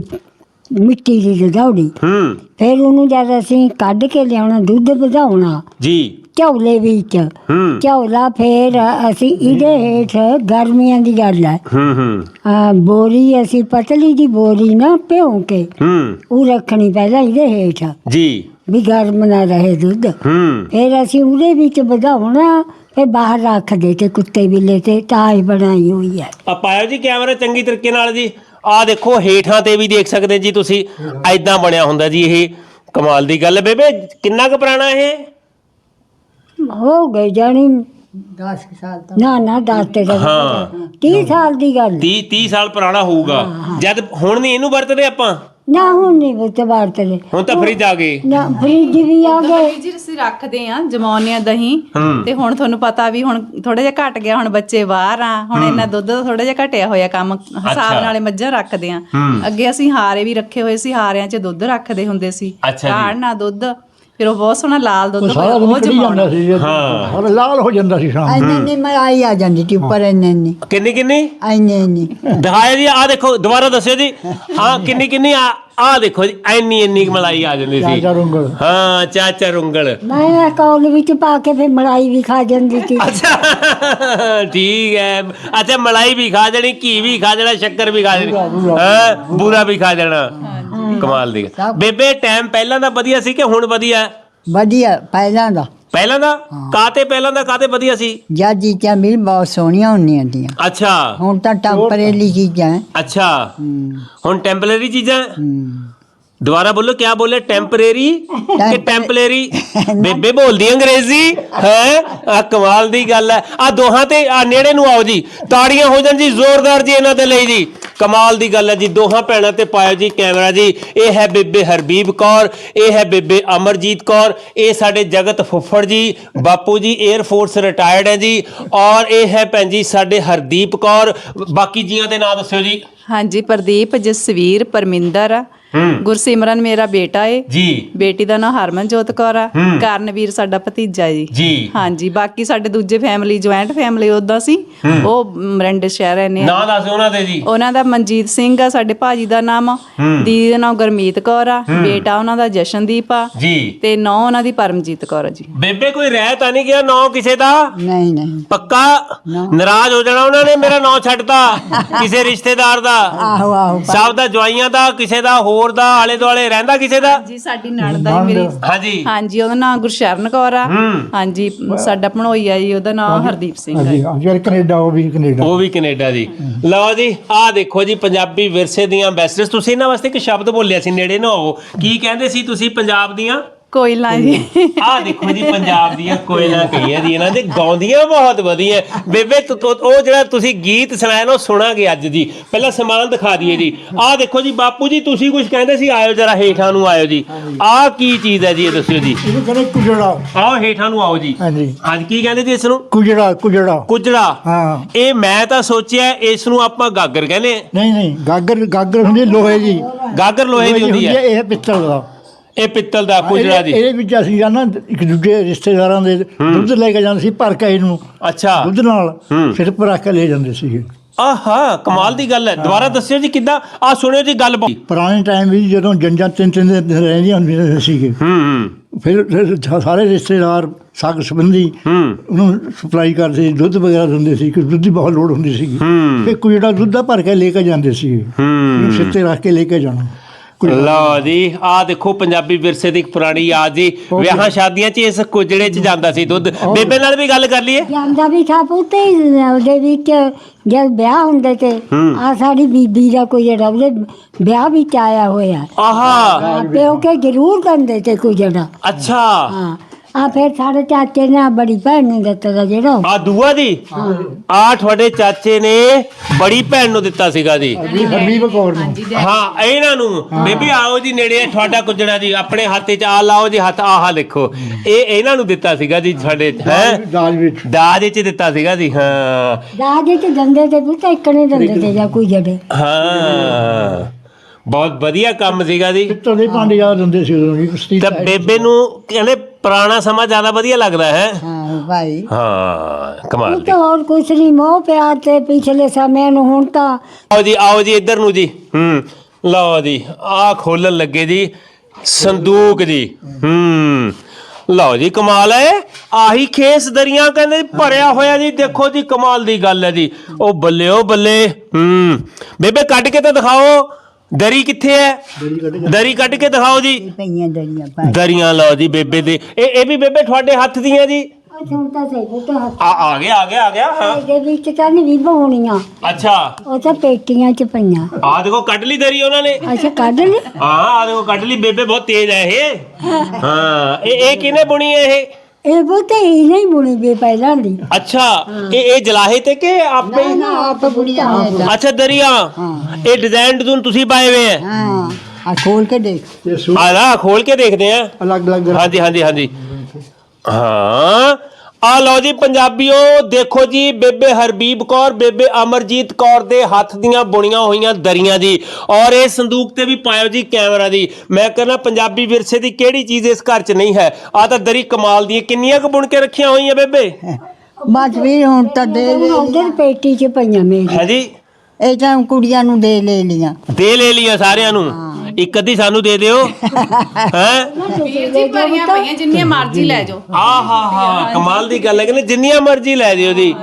ਮਿੱਟੀ ਦੀ ਦੁਧੌੜੀ ਹੂੰ। ਫਿਰ ਉਹਨੂੰ ਜਦ ਅਸੀਂ ਕੱਢ ਕੇ ਲਿਆਉਣਾ ਦੁੱਧ ਵਧਾਉਣਾ ਜੀ। ਝੌਲੇ ਵਿੱਚ ਹੂੰ। ਝੌਲਾ ਫਿਰ ਅਸੀਂ ਇਹਦੇ ਹੇਠ ਗਰਮੀਆਂ ਦੀ ਗੱਲ ਹੈ। ਹੂੰ ਹੂੰ। ਆ, ਬੋਰੀ ਅਸੀਂ ਪਤਲੀ ਦੀ ਬੋਰੀ ਨਾ ਭਿਉਂ ਕੇ ਹੂੰ। ਉਹ ਰੱਖਣੀ ਪਹਿਲਾਂ ਇਹਦੇ ਹੇਠ। ਜੀ। ਵੀ ਗਰਮ ਨਾ ਰਹੇ ਦੁੱਧ। ਹੂੰ। ਫਿਰ ਅਸੀਂ ਉਹਦੇ ਵਿੱਚ ਵਧਾਉਣਾ ਫਿਰ ਬਾਹਰ ਰੱਖ ਦੇ ਤੇ ਕੁੱਤੇ ਬਿੱਲੇ ਤੇ ਤਾਜ ਬਣਾਈ ਹੋਈ ਹੈ। ਆ ਪਾਇਓ ਜੀ ਕੈਮਰਾ ਚੰਗੀ ਤਰੀਕੇ ਨਾਲ ਜੀ। ਆ ਦੇਖੋ ਹੇਠਾਂ ਤੇ ਵੀ ਦੇਖ ਸਕਦੇ ਜੀ ਤੁਸੀਂ। ਐਦਾਂ ਬਣਿਆ ਹੁੰਦਾ ਜੀ ਇਹ ਕਮਾਲ ਦੀ ਗੱਲ। ਹੈ ਬੇਬੇ ਕਿੰਨਾ ਕੁ ਪੁਰਾਣਾ ਇਹ? ਹੋ ਗਏ ਜਾਣੀ। 10 ਸਾਲ ਨਾ ਨਾ ਦਾਤੇ ਦਾ ਹਾਂ। 30 ਸਾਲ ਦੀ ਗੱਲ। 30 30 ਸਾਲ ਪੁਰਾਣਾ ਹੋਊਗਾ। ਜਦ ਹੁਣ ਨਹੀਂ ਇਹਨੂੰ ਵਰਤਦੇ ਆਪਾਂ। ਨਾ ਹੁਣ ਨਹੀਂ ਬੁੱਤ ਵਰਤਦੇ ਹੁਣ ਤਾਂ ਫਰਿੱਜ ਆ ਗਏ ਨਾ ਫਰਿੱਜ ਵੀ ਆ ਗਏ। ਜੀ ਅਸੀਂ ਰੱਖਦੇ ਆ ਜਮਾਉਨੇ ਆ ਦਹੀਂ। ਹੂੰ। ਤੇ ਹੁਣ ਤੁਹਾਨੂੰ ਪਤਾ ਵੀ ਹੁਣ ਥੋੜਾ ਜਿਹਾ ਘਟ ਗਿਆ ਹੁਣ ਬੱਚੇ ਬਾਹਰ ਆ। ਹੁਣ ਇਹਨਾਂ ਦੁੱਧ ਥੋੜਾ ਜਿਹਾ ਘਟਿਆ ਹੋਇਆ ਕੰਮ ਹਿਸਾਬ ਨਾਲੇ ਮੱਝਾਂ ਰੱਖਦੇ ਆ ਅੱਗੇ ਅਸੀਂ ਹਾਰੇ ਵੀ ਰੱਖੇ ਹੋਏ ਸੀ ਹਾਰਿਆਂ 'ਚ ਦੁੱਧ ਰੱਖਦੇ ਹੁੰਦੇ ਸੀ। ਅੱਛਾ ਜੀ। ਕਾੜਨਾ ਦੁੱਧ। ਫਿਰ ਉਹ ਬਹੁਤ ਸੋਹਣਾ ਲਾਲ ਦੁੱਧ ਉਹ ਸਾਰਾ ਜਮਾਉਣਾ ਜਾਂਦਾ ਸੀ ਹਾਂ। ਹਾਂ ਲਾਲ ਹੋ ਜਾਂਦਾ ਸੀ ਸ਼ਾਮ ਨੂੰ। ਇੰਨੇ ਨਹੀਂ ਮਲਾਈ ਆ ਜਾਂਦੀ ਤੀ ਉੱਪਰ ਇੰਨੇ ਨਹੀਂ ਕਿੰਨੀ ਕਿੰਨੀ? ਇੰਨੇ ਨਹੀਂ ਦਿਖਾਇਆ ਜੀ ਆ ਦੇਖੋ ਦੁਬਾਰਾ ਦੱਸਿਓ ਜੀ। ਹਾਂ ਕਿੰਨੀ ਕਿੰਨੀ? ਆ ਆ ਦੇਖੋ ਜੀ ਐਨੀ ਇੰਨੀ ਕੁ ਮਲਾਈ ਆ ਜਾਂਦੀ ਸੀ। ਚਾਚਾ ਰੁੰਗਲ। ਹਾਂ ਚਾਚਾ ਰੁੰਗਲ। ਮੈਂ ਕੌਲ ਵਿੱਚ ਪਾ ਕੇ ਫਿਰ ਮਲਾਈ ਵੀ ਖਾ ਜਾਂਦੀ ਸੀ। ਅੱਛਾ ਠੀਕ ਹੈ। ਅੱਛਾ ਮਲਾਈ ਵੀ ਖਾ ਜਾਣੀ ਘੀ ਵੀ ਖਾ ਜਾਣਾ ਸ਼ੱਕਰ ਵੀ ਖਾ ਜਾਣੀ ਹਾਂ ਬੂਰਾ ਵੀ ਖਾ ਜਾਣਾ ਕਮਾਲ ਦੀ ਗੱਲ। ਬੇਬੇ ਟਾਈਮ ਪਹਿਲਾਂ ਦਾ ਵਧੀਆ ਸੀ ਕਿ ਹੁਣ ਵਧੀਆ? ਵਧੀਆ ਪਹਿਲਾਂ ਦਾ। ਪਹਿਲਾਂ ਦਾ? ਕਾਤੇ ਪਹਿਲਾਂ ਦਾ ਕਾਤੇ ਵਧੀਆ ਸੀ? ਜਾਂ ਚੀਜ਼ਾਂ ਵੀ ਬਹੁਤ ਸੋਹਣੀਆਂ ਹੁੰਦੀਆਂ ਦੀਆਂ ਅੱਛਾ। ਹੁਣ ਤਾਂ ਟੈਂਪਰੇਰੀ ਚੀਜ਼ਾਂ। ਅੱਛਾ। ਹੂੰ, ਹੁਣ ਟੈਂਪਰੇਰੀ ਚੀਜ਼ਾਂ ਹੂੰ। ਦੁਬਾਰਾ ਬੋਲੋ ਕਿਆ ਬੋਲੇ ਟੈਂਪਰੇਰੀ ਕਿ ਟੈਂਪਰੇਰੀ ਬੇਬੇ ਬੋਲਦੀ ਹੈ ਅੰਗਰੇਜ਼ੀ। ਹੈ? ਆ ਕਮਾਲ ਦੀ ਗੱਲ ਹੈ ਆ ਦੋਹਾਂ ਤੇ ਆ ਨੇੜੇ ਨੂੰ ਆਓ ਜੀ। ਤਾੜੀਆਂ ਹੋ ਜਾਣ ਜੀ ਜ਼ੋਰਦਾਰ ਜੀ ਇਹਨਾਂ ਦੇ ਲਈ ਜੀ। ਕਮਾਲ ਦੀ ਗੱਲ ਹੈ ਜੀ। ਦੋਹਾਂ ਭੈਣਾਂ ਤੇ ਪਾਇਓ ਜੀ ਕੈਮਰਾ ਜੀ। ਇਹ ਹੈ ਬੇਬੇ ਹਰਬੀਬ ਕੌਰ ਇਹ ਹੈ ਬੇਬੇ ਅਮਰਜੀਤ ਕੌਰ ਇਹ ਸਾਡੇ ਜਗਤ ਫੁੱਫੜ ਜੀ ਬਾਪੂ ਜੀ 에ਅਰ ਫੋਰਸ ਰਿਟਾਇਰਡ ਹੈ ਜੀ। ਔਰ ਇਹ ਹੈ ਭੈਣ ਜੀ ਸਾਡੇ ਹਰਦੀਪ ਕੌਰ। ਬਾਕੀ ਜੀਆਂ ਦੇ ਨਾਂ ਦੱਸਿਓ ਜੀ। ਹਾਂਜੀ ਪ੍ਰਦੀਪ ਜਸਵੀਰ ਪਰਮਿੰਦਰ ਗੁਰਸਿਮਰਨ ਮੇਰਾ ਬੇਟਾ ਏ। ਜੀ। ਬੇਟੀ ਦਾ ਨਾਮ ਹਰਮਨਜੋਤ ਕੌਰ ਆ। ਕਰਨਵੀਰ ਸਾਡਾ ਭਤੀਜਾ ਜੀ। ਜੀ। ਹਾਂਜੀ ਬਾਕੀ ਸਾਡੇ ਦੂਜੇ ਫੈਮਿਲੀ ਜੁਆਇੰਟ ਫੈਮਿਲੀ ਉਦਾਂ ਸੀ। ਉਹ ਮਰੰਡੇ ਸ਼ਹਿਰ ਰਹਿੰਦੇ ਆ। ਨਾਂ ਦੱਸ ਉਹਨਾਂ ਦੇ ਜੀ। ਉਹਨਾਂ ਦਾ ਮਨਜੀਤ ਸਿੰਘ ਆ ਸਾਡੇ ਭਾਜੀ ਦਾ ਨਾਮ ਦੀਦੀ ਦਾ ਨਾਮ ਗੁਰਮੀਤ ਕੌਰ ਆ। ਬੇਟਾ ਉਹਨਾਂ ਦਾ ਜਸ਼ਨਦੀਪ ਆ। ਜੀ। ਤੇ ਨੌ ਉਹਨਾਂ ਦੀ ਪਰਮਜੀਤ ਕੌਰ ਆ ਜੀ। ਬੇਬੇ ਕੋਈ ਰਹਿ ਤਾਂ ਨਹੀਂ ਗਿਆ ਨਾਂ ਕਿਸੇ ਦਾ? ਨਹੀਂ ਨਹੀਂ। ਪੱਕਾ? ਨਾਰਾਜ਼ ਹੋ ਜਾਣਾ ਉਹਨਾਂ ਨੇ ਮੇਰਾ ਨਾਂ ਛੱਡਤਾ। ਕਿਸੇ ਰਿਸ਼ਤੇਦਾਰ ਦਾ। ਆਹੋ ਆਹੋ। ਸਭ ਦਾ ਜਵਾਈਆਂ ਦਾ ਕਿਸੇ ਦਾ ਹੋਰ ਦਾ ਆਲੇ ਦੁਆਲੇ ਰਹਿੰਦਾ ਕਿਸੇ ਦਾ? ਜੀ ਸਾਡੀ ਨਣਦ ਆ ਜੀ ਮੇਰੀ। ਹਾਂਜੀ। ਹਾਂਜੀ ਉਹਦਾ ਨਾਮ ਗੁਰਸ਼ਰਨ ਕੌਰ ਆ। ਹਾਂਜੀ ਸਾਡਾ ਭਣੋਈਆ ਜੀ ਉਹਦਾ ਨਾਮ ਹਰਦੀਪ ਸਿੰਘ ਆ ਹਾਂਜੀ ਹਾਂਜੀ ਕੈਨੇਡਾ ਉਹ ਵੀ ਕੈਨੇਡਾ। ਉਹ ਵੀ ਕੈਨੇਡਾ ਦੀ ਲਓ ਜੀ ਆਹ ਦੇਖੋ ਜੀ ਪੰਜਾਬੀ ਵਿਰਸੇ ਦੀਆਂ ਐਮਬੈਸਡਰਸ ਤੁਸੀਂ ਇਹਨਾਂ ਵਾਸਤੇ ਇੱਕ ਸ਼ਬਦ ਬੋਲਿਆ ਸੀ ਨੇੜੇ ਨਾ ਆਓ। ਕੀ ਕਹਿੰਦੇ ਸੀ ਤੁਸੀਂ ਪੰਜਾਬ ਦੀਆਂ? ਕੋਇਲਾ ਜੀ ਆਹ ਦੇਖੋ ਜੀ ਪੰਜਾਬ ਦੀਆਂ ਕੋਇਲਾਂ ਕਹੀਆਂ ਜੀ ਇਹਨਾਂ ਦੇ ਗਾਉਂਦੀਆਂ ਬਹੁਤ ਵਧੀਆ। ਬੇਬੇ ਤੁ- ਤੁ- ਉਹ ਜਿਹੜਾ ਤੁਸੀਂ ਗੀਤ ਸੁਣਾਇਆ ਨਾ ਉਹ ਸੁਣਾਂਗੇ ਅੱਜ ਜੀ ਪਹਿਲਾਂ ਸਮਾਨ ਦਿਖਾ ਦਈਏ ਜੀ। ਆਹ ਦੇਖੋ ਜੀ ਬਾਪੂ ਜੀ ਤੁਸੀਂ ਕੁਝ ਕਹਿੰਦੇ ਸੀ ਆਇਓ ਜਰਾ ਹੇਠਾਂ ਨੂੰ ਆਇਓ ਜੀ। ਆਹ ਕੀ ਚੀਜ਼ ਹੈ ਜੀ ਇਹ ਦੱਸਿਓ ਜੀ। ਇਹਨੂੰ ਕਹਿੰਦੇ ਕੁਜੜਾ। ਆਓ ਹੇਠਾਂ ਨੂੰ ਆਓ ਜੀ। ਹਾਂਜੀ। ਅੱਜ ਕੀ ਕਹਿੰਦੇ ਜੀ ਇਸ ਨੂੰ? ਕੁਜੜਾ ਕੁਜੜਾ। ਕੁਜੜਾ। ਹਾਂ। ਇਹ ਮੈਂ ਤਾਂ ਸੋਚਿਆ ਇਸ ਨੂੰ ਆਪਾਂ ਗਾਗਰ ਕਹਿੰਦੇ ਆ। ਨਹੀਂ ਨਹੀਂ ਗਾਗਰ ਗਾਗਰ ਹੁੰਦੀ ਲੋਹੇ ਦੀ। ਗਾਗਰ ਲੋਹੇ ਦੀ ਹੁੰਦੀ ਹੈ ਇਹ ਪਿੱਤਲ ਦਾ। ਇਹ ਪਿੱਤਲ ਦਾ ਇਹਦੇ ਜੀ। ਇਹਦੇ ਵਿੱਚ ਅਸੀਂ ਜਾਨਾ ਇੱਕ ਦੂਜੇ ਰਿਸ਼ਤੇਦਾਰਾਂ ਦੇ ਦੁੱਧ ਲੈ ਕੇ ਜਾਂਦੇ ਸੀ ਭਰ ਕੇ ਇਹਨੂੰ ਅੱਛਾ। ਦੁੱਧ ਨਾਲ ਫਿਰ ਭਰ ਕੇ ਲੈ ਜਾਂਦੇ ਸੀਗੇ ਆਹਾ ਕਮਾਲ ਦੀ ਗੱਲ ਹੈ। ਦੁਬਾਰਾ ਦੱਸਿਓ ਜੀ ਕਿੱਦਾਂ? ਆ ਸੁਣਿਓ ਜੀ ਗੱਲ ਪੁਰਾਣੇ ਟਾਈਮ ਵਿੱਚ ਜਦੋਂ ਜੰਜਾਂ ਤਿੰਨ ਤਿੰਨ ਦਿਨ ਰਹਿੰਦੀਆਂ ਹੁੰਦੀਆਂ ਸੀਗੇ। ਹੂੰ ਹੂੰ। ਫਿਰ ਸਾਰੇ ਰਿਸ਼ਤੇਦਾਰ ਸਾਗ ਸੰਬੰਧੀ ਹੂੰ। ਉਹਨੂੰ ਸਪਲਾਈ ਕਰਦੇ ਸੀ ਦੁੱਧ ਵਗੈਰਾ ਦਿੰਦੇ ਸੀ ਕਿ ਦੁੱਧ ਦੀ ਬਹੁਤ ਲੋੜ ਹੁੰਦੀ ਹੂੰ। ਫਿਰ ਕੋਈ ਜਿਹੜਾ ਦੁੱਧ ਦਾ ਭਰ ਕੇ ਲੈ ਕੇ ਜਾਂਦੇ ਸੀ। ਉਹਨੂੰ ਸਿਰ ਤੇ ਰੱਖ ਕੇ ਲੈ ਕੇ ਜਾਣਾ। ਲਓ ਜੀ ਆ ਦੇਖੋ ਪੰਜਾਬੀ ਵਿਰਸੇ ਦੀ ਇੱਕ ਪੁਰਾਣੀ ਯਾਦ ਜੀ। ਵਿਆਹਾਂ ਸ਼ਾਦੀਆਂ 'ਚ ਇਸ ਕੁਜੜੇ 'ਚ ਜਾਂਦਾ ਸੀ ਦੁੱਧ। ਬੇਬੇ ਨਾਲ ਵੀ ਗੱਲ ਕਰ ਲਈਏ। ਜਾਂਦਾ ਵੀ ਥਾ ਪੁੱਤੇ ਉਹਦੇ ਵਿੱਚ ਜਦ ਵਿਆਹ ਹੁੰਦੇ ਤੇ ਆ ਸਾਡੀ ਬੀਬੀ ਦਾ ਕੋਈ ਜਿਹੜਾ ਉਹਦੇ ਵਿਆਹ ਵਿੱਚ ਆਇਆ ਹੋਇਆ। ਆਹਾ। ਪਿਓ ਕੇ ਜ਼ਰੂਰ ਕੰਦੇ ਤੇ ਕੋਈ ਜਿਹੜਾ ਅੱਛਾ। ਹਾਂ। ਆ ਫਿਰ ਸਾਡੇ ਚਾਚੇ ਨੇ ਆਹ ਬੜੀ ਭੈਣ ਨੂੰ ਦਿੱਤਾ ਤਾ ਜਿਹੜਾ। ਆ ਦੂਆ ਜੀ ਆ ਤੁਹਾਡੇ ਚਾਚੇ ਨੇ ਬੜੀ ਭੈਣ ਨੂੰ ਦਿੱਤਾ ਸੀਗਾ ਜੀ ਹਰਬੀਬ ਕੌਰ ਨੂੰ। ਹਾਂ ਇਹਨਾਂ ਨੂੰ। ਬੇਬੀ ਆਓ ਜੀ ਨੇੜੇ ਤੁਹਾਡਾ ਕੁਜੜਾ ਜੀ ਆਪਣੇ ਹੱਥੇ 'ਚ ਆ ਲਾਓ ਜੀ ਹੱਥ ਆਹ ਦੇਖੋ। ਇਹ ਇਹਨਾਂ ਨੂੰ ਦਿੱਤਾ ਸੀਗਾ ਜੀ ਸਾਡੇ ਹੈ? ਦਾਜ ਵਿੱਚ। ਦਾਜ 'ਚ ਦਿੱਤਾ ਸੀਗਾ ਜੀ ਹਾਂ। ਦਾਦੇ ਤੇ ਦੰਦੇ ਤੇ ਪੁੱਤ ਇੱਕਣੇ ਦੰਦੇ ਤੇ ਜਾਂ ਕੋਈ ਜਿਹੜੇ ਹਾਂ। ਬਹੁਤ ਵਧੀਆ ਕੰਮ ਸੀਗਾ ਜੀ। ਪਿੱਤਲ ਦੇ ਭਾਂਡੇ ਯਾਦ ਹੁੰਦੇ ਸੀ ਉਦੋਂ ਜੀ ਸਟੀਲ ਤਾਂ ਬੇਬੇ ਨੂੰ ਕਹਿੰਦੇ ਪੁਰਾਣਾ ਸਮਾਂ ਜ਼ਿਆਦਾ ਵਧੀਆ ਲੱਗਦਾ ਹੈ। ਹਾਂ ਭਾਈ। ਹਾਂ ਕਮਾਲ ਦੀ ਤਾਂ ਹੋਰ ਕੁਛ ਨਹੀਂ ਮੋਹ ਪਿਆਰ ਤੇ ਪਿਛਲੇ ਸਮਿਆਂ ਨੂੰ ਹੁਣ ਤਾਂ ਆਓ ਜੀ ਆਓ ਜੀ ਇੱਧਰ ਨੂੰ ਜੀ। ਹੂੰ ਲਓ ਜੀ ਆਹ ਖੋਲਣ ਲੱਗੇ ਜੀ ਸੰਦੂਕ ਜੀ। ਹੂੰ ਲਓ ਜੀ ਕਮਾਲ ਹੈ। ਆਹੀ ਖੇਸ ਦਰੀਆਂ ਕਹਿੰਦੇ ਭਰਿਆ ਹੋਇਆ ਜੀ ਦੇਖੋ ਜੀ ਕਮਾਲ ਦੀ ਗੱਲ ਹੈ ਜੀ। ਉਹ ਬੱਲੇ ਉਹ ਬੱਲੇ। ਹੂੰ ਬੇਬੇ ਕੱਢ ਕੇ ਤਾਂ ਦਿਖਾਓ। ਦਰੀ ਕਿੱਥੇ ਹੈ? ਦਰੀ ਕੱਢ ਕੇ ਦਿਖਾਓ ਜੀ। ਪਈਆਂ ਦਰੀਆਂ ਭਾਈ। ਦਰੀਆਂ ਲਓ ਜੀ ਬੇਬੇ ਦੇ। ਇਹ ਇਹ ਵੀ ਬੇਬੇ ਤੁਹਾਡੇ ਹੱਥ ਦੀਆਂ ਜੀ? ਹੁਣ ਤਾਂ ਸਹੀ ਪੁੱਤ ਹੱਥ ਆ ਆ ਗਿਆ ਆ ਗਿਆ ਆ ਗਿਆ ਹਾਂ। ਦੇ ਵਿੱਚ ਤਾਂ ਨਹੀਂ ਹੋਣੀਆਂ ਅੱਛਾ। ਉਹ ਤਾਂ ਪੇਟੀਆਂ ਚ ਪਈਆਂ। ਆ ਦੇਖੋ ਕੱਢ ਲਈ ਦਰੀ ਉਹਨਾਂ ਨੇ। ਅੱਛਾ ਕੱਢ ਲਈ। ਹਾਂ ਆ ਦੇਖੋ ਕੱਢ ਲਈ ਬੇਬੇ ਬਹੁਤ ਤੇਜ਼ ਹੈ ਇਹ। ਹਾਂ ਇਹ ਇਹ ਕਿਹਨੇ ਬੁਣੀ ਹੈ ਇਹ? ਇਹ ਬੋਤੇ ਹੀ ਨਹੀਂ ਬੁਣੀ ਵੀ ਪਹਿਲਾਂ ਦੀ ਅੱਛਾ ਇਹ ਇਹ ਜਲਾਹੇ ਤੇ ਕਿ ਆਪੇ ਹੀ? ਨਾ ਆਪ ਬੁਣੀਆਂ ਹੋਇਆ ਅੱਛਾ ਦਰੀਆਂ ਇਹ ਡਿਜ਼ਾਈਨ ਡਿਜ਼ਾਈਨ ਤੁਸੀਂ ਪਾਏ ਹੋਏ ਹੈ ਹਾਂ ਆ ਖੋਲ ਕੇ ਦੇਖ ਆ ਨਾ ਖੋਲ ਕੇ ਦੇਖਦੇ ਆ ਅਲੱਗ ਅਲੱਗ ਹਾਂਜੀ ਹਾਂਜੀ ਹਾਂਜੀ ਹਾਂ ਆ ਲਓ ਜੀ ਪੰਜਾਬੀਓ ਦੇਖੋ ਜੀ ਬੇਬੇ ਹਰਬੀਬ ਕੌਰ ਬੇਬੇ ਅਮਰਜੀਤ ਕੌਰ ਦੇ ਹੱਥ ਦੀਆਂ ਬੁਣੀਆਂ ਹੋਈਆਂ ਦਰੀਆਂ ਜੀ। ਔਰ ਇਹ ਸੰਦੂਕ ਤੇ ਵੀ ਪਾਇਓ ਜੀ ਕੈਮਰਾ ਦੀ ਮੈਂ ਕਹਿੰਦਾ ਪੰਜਾਬੀ ਵਿਰਸੇ ਦੀ ਕਿਹੜੀ ਚੀਜ਼ ਇਸ ਘਰ 'ਚ ਨਹੀਂ ਹੈ? ਆ ਤਾਂ ਦਰੀ ਕਮਾਲ ਦੀ ਹੈ। ਕਿੰਨੀਆਂ ਕੁ ਬੁਣ ਕੇ ਰੱਖੀਆਂ ਹੋਈਆਂ ਬੇਬੇ? ਬਸ ਵੀ ਹੁਣ ਤਾਂ ਦੇ ਉਧਰ ਪੇਟੀ ਚ ਪਈਆਂ ਮੇਰੀ ਹਾਂਜੀ ਇਹ ਤਾਂ ਕੁੜੀਆਂ ਨੂੰ ਦੇ ਲੈ ਲੀਆਂ ਦੇ ਲੈ ਲਿਆ ਸਾਰਿਆਂ ਨੂੰ? ਇੱਕ ਅੱਧੀ ਸਾਨੂੰ ਦੇ ਦਿਓ। ਹੈ? ਜੀ ਭਰੀਆਂ ਪਈਆਂ ਜਿੰਨੀਆਂ ਮਰਜ਼ੀ ਲੈ ਜਾਓ। ਆਹਾ ਹਾ ਕਮਾਲ ਦੀ ਗੱਲ ਹੈ ਕਿ ਜਿੰਨੀਆਂ ਮਰਜ਼ੀ ਲੈ ਦਿਓ ਜੀ।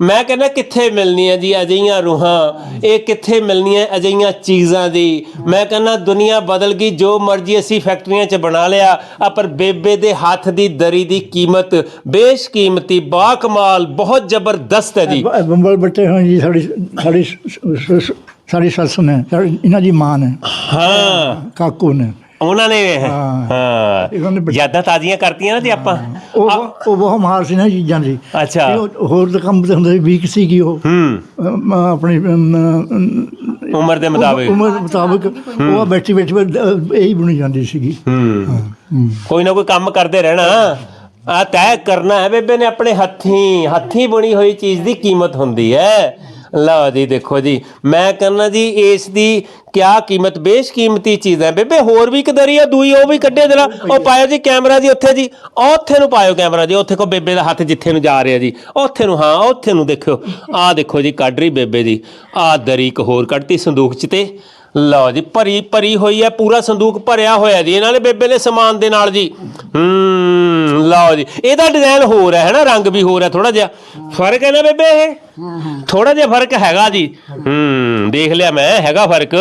ਮੈਂ ਕਹਿੰਦਾ ਕਿੱਥੇ ਮਿਲਣੀਆਂ ਜੀ ਅਜਈਆਂ ਰੂਹਾਂ? ਇਹ ਕਿੱਥੇ ਮਿਲਣੀਆਂ ਅਜਈਆਂ ਚੀਜ਼ਾਂ ਦੀ? ਮੈਂ ਕਹਿੰਦਾ ਦੁਨੀਆ ਬਦਲ ਗਈ ਜੋ ਮਰਜ਼ੀ ਅਸੀਂ ਫੈਕਟਰੀਆਂ 'ਚ ਬਣਾ ਲਿਆ ਆ ਪਰ ਬੇਬੇ ਦੇ ਹੱਥ ਦੀ ਦਰੀ ਦੀ ਕੀਮਤ ਬੇਸ਼ਕੀਮਤੀ ਬਾਕਮਾਲ ਬਹੁਤ ਜ਼ਬਰਦਸਤ ਹੈ ਜੀ। ਬ- ਬੰਬਲ ਬੱਟੇ ਹੋਏ ਜੀ ਸਾਡੀ ਸਾਡੀ ਸ- ਸ- ਸ- ਸਾਡੀ ਸੱਸ ਨੇ ਸਾਡੀ- ਇਹਨਾਂ ਦੀ ਮਾਂ ਨੇ ਹਾਂ ਕਾਕੂ ਨੇ ਉਹਨਾਂ ਨੇ ਹਾਂ। ਹਾਂ ਇਹਨਾਂ ਨੇ ਬੱਚੇ- ਯਾਦਾਂ ਤਾਜ਼ੀਆਂ ਕਰਤੀਆਂ ਨਾ ਜੀ ਆਪਾਂ। ਉਹ ਉਹ ਬਹੁਤ ਮਾਰ ਸੀ ਨਾ ਚੀਜ਼ਾਂ ਦੀ। ਅੱਛਾ। ਤੇ ਉਹ ਹੋਰ ਤਾਂ ਕੰਮ ਤੇ ਹੁੰਦੇ ਸੀ ਵੀਕ ਸੀਗੀ ਉਹ। ਹੂੰ। ਅਮ, ਆਪਣੀ ਅਮ, ਉਮਰ ਦੇ ਮੁਤਾਬਿਕ। ਉਮਰ ਮੁਤਾਬਕ ਉਹ ਬੈਠੀ ਬੈਠੀ ਇਹੀ ਬਣੀ ਜਾਂਦੀ ਸੀਗੀ। ਹੂੰ। ਕੋਈ ਨਾ ਕੋਈ ਕੰਮ ਕਰਦੇ ਰਹਿਣਾ। ਆ ਤੈਅ ਕਰਨਾ ਹੈ ਬੇਬੇ ਨੇ ਆਪਣੇ ਹੱਥੀਂ। ਹੱਥੀਂ ਬਣੀ ਹੋਈ ਚੀਜ਼ ਦੀ ਕੀਮਤ ਹੁੰਦੀ ਹੈ। ਲਓ ਜੀ, ਦੇਖੋ ਜੀ। ਮੈਂ ਕਹਿੰਦਾ ਜੀ, ਇਸ ਦੀ ਕਿਆ ਕੀਮਤ, ਬੇਸ਼ਕੀਮਤੀ ਚੀਜ਼ ਹੈ। ਬੇਬੇ, ਹੋਰ ਵੀ ਇੱਕ ਦਰੀ ਆ, ਦੂਈ ਉਹ ਵੀ ਕੱਢਿਆ ਜਰਾ। ਉਹ ਪਾਇਓ ਜੀ ਕੈਮਰਾ ਜੀ ਉੱਥੇ ਜੀ। ਉੱਥੇ ਨੂੰ ਪਾਇਓ ਕੈਮਰਾ ਜੀ। ਉੱਥੇ ਕੋ ਬੇਬੇ ਦਾ ਹੱਥ ਜਿੱਥੇ ਨੂੰ ਜਾ ਰਿਹਾ ਜੀ। ਉੱਥੇ ਨੂੰ, ਹਾਂ, ਉੱਥੇ ਨੂੰ ਦੇਖਿਓ। ਆਹ ਦੇਖੋ ਜੀ, ਕੱਢ ਰਹੀ ਬੇਬੇ ਦੀ ਆਹ ਦਰੀ ਇੱਕ ਹੋਰ ਕੱਢਤੀ ਸੰਦੂਕ 'ਚ ਤੇ। ਲਓ ਜੀ, ਭਰੀ ਭਰੀ ਹੋਈ ਹੈ, ਪੂਰਾ ਸੰਦੂਕ ਭਰਿਆ ਹੋਇਆ ਜੀ। ਇਹਨਾਂ ਨੇ ਬੇਬੇ ਨੇ ਸਮਾਨ ਦੇ ਨਾਲ ਜੀ। ਹੂੰ। ਲਓ ਜੀ, ਇਹਦਾ ਡਿਜ਼ਾਈਨ ਹੋਰ ਹੈ, ਹੈਨਾ? ਰੰਗ ਵੀ ਹੋਰ ਹੈ ਥੋੜਾ ਜਿਹਾ ਫ਼ਰਕ ਹੈ ਨਾ ਬੇਬੇ ਇਹ? ਥੋੜਾ ਜਿਹਾ ਫ਼ਰਕ ਹੈਗਾ ਜੀ। ਹੂੰ, ਦੇਖ ਲਿਆ ਮੈਂ, ਹੈਗਾ ਫ਼ਰਕ।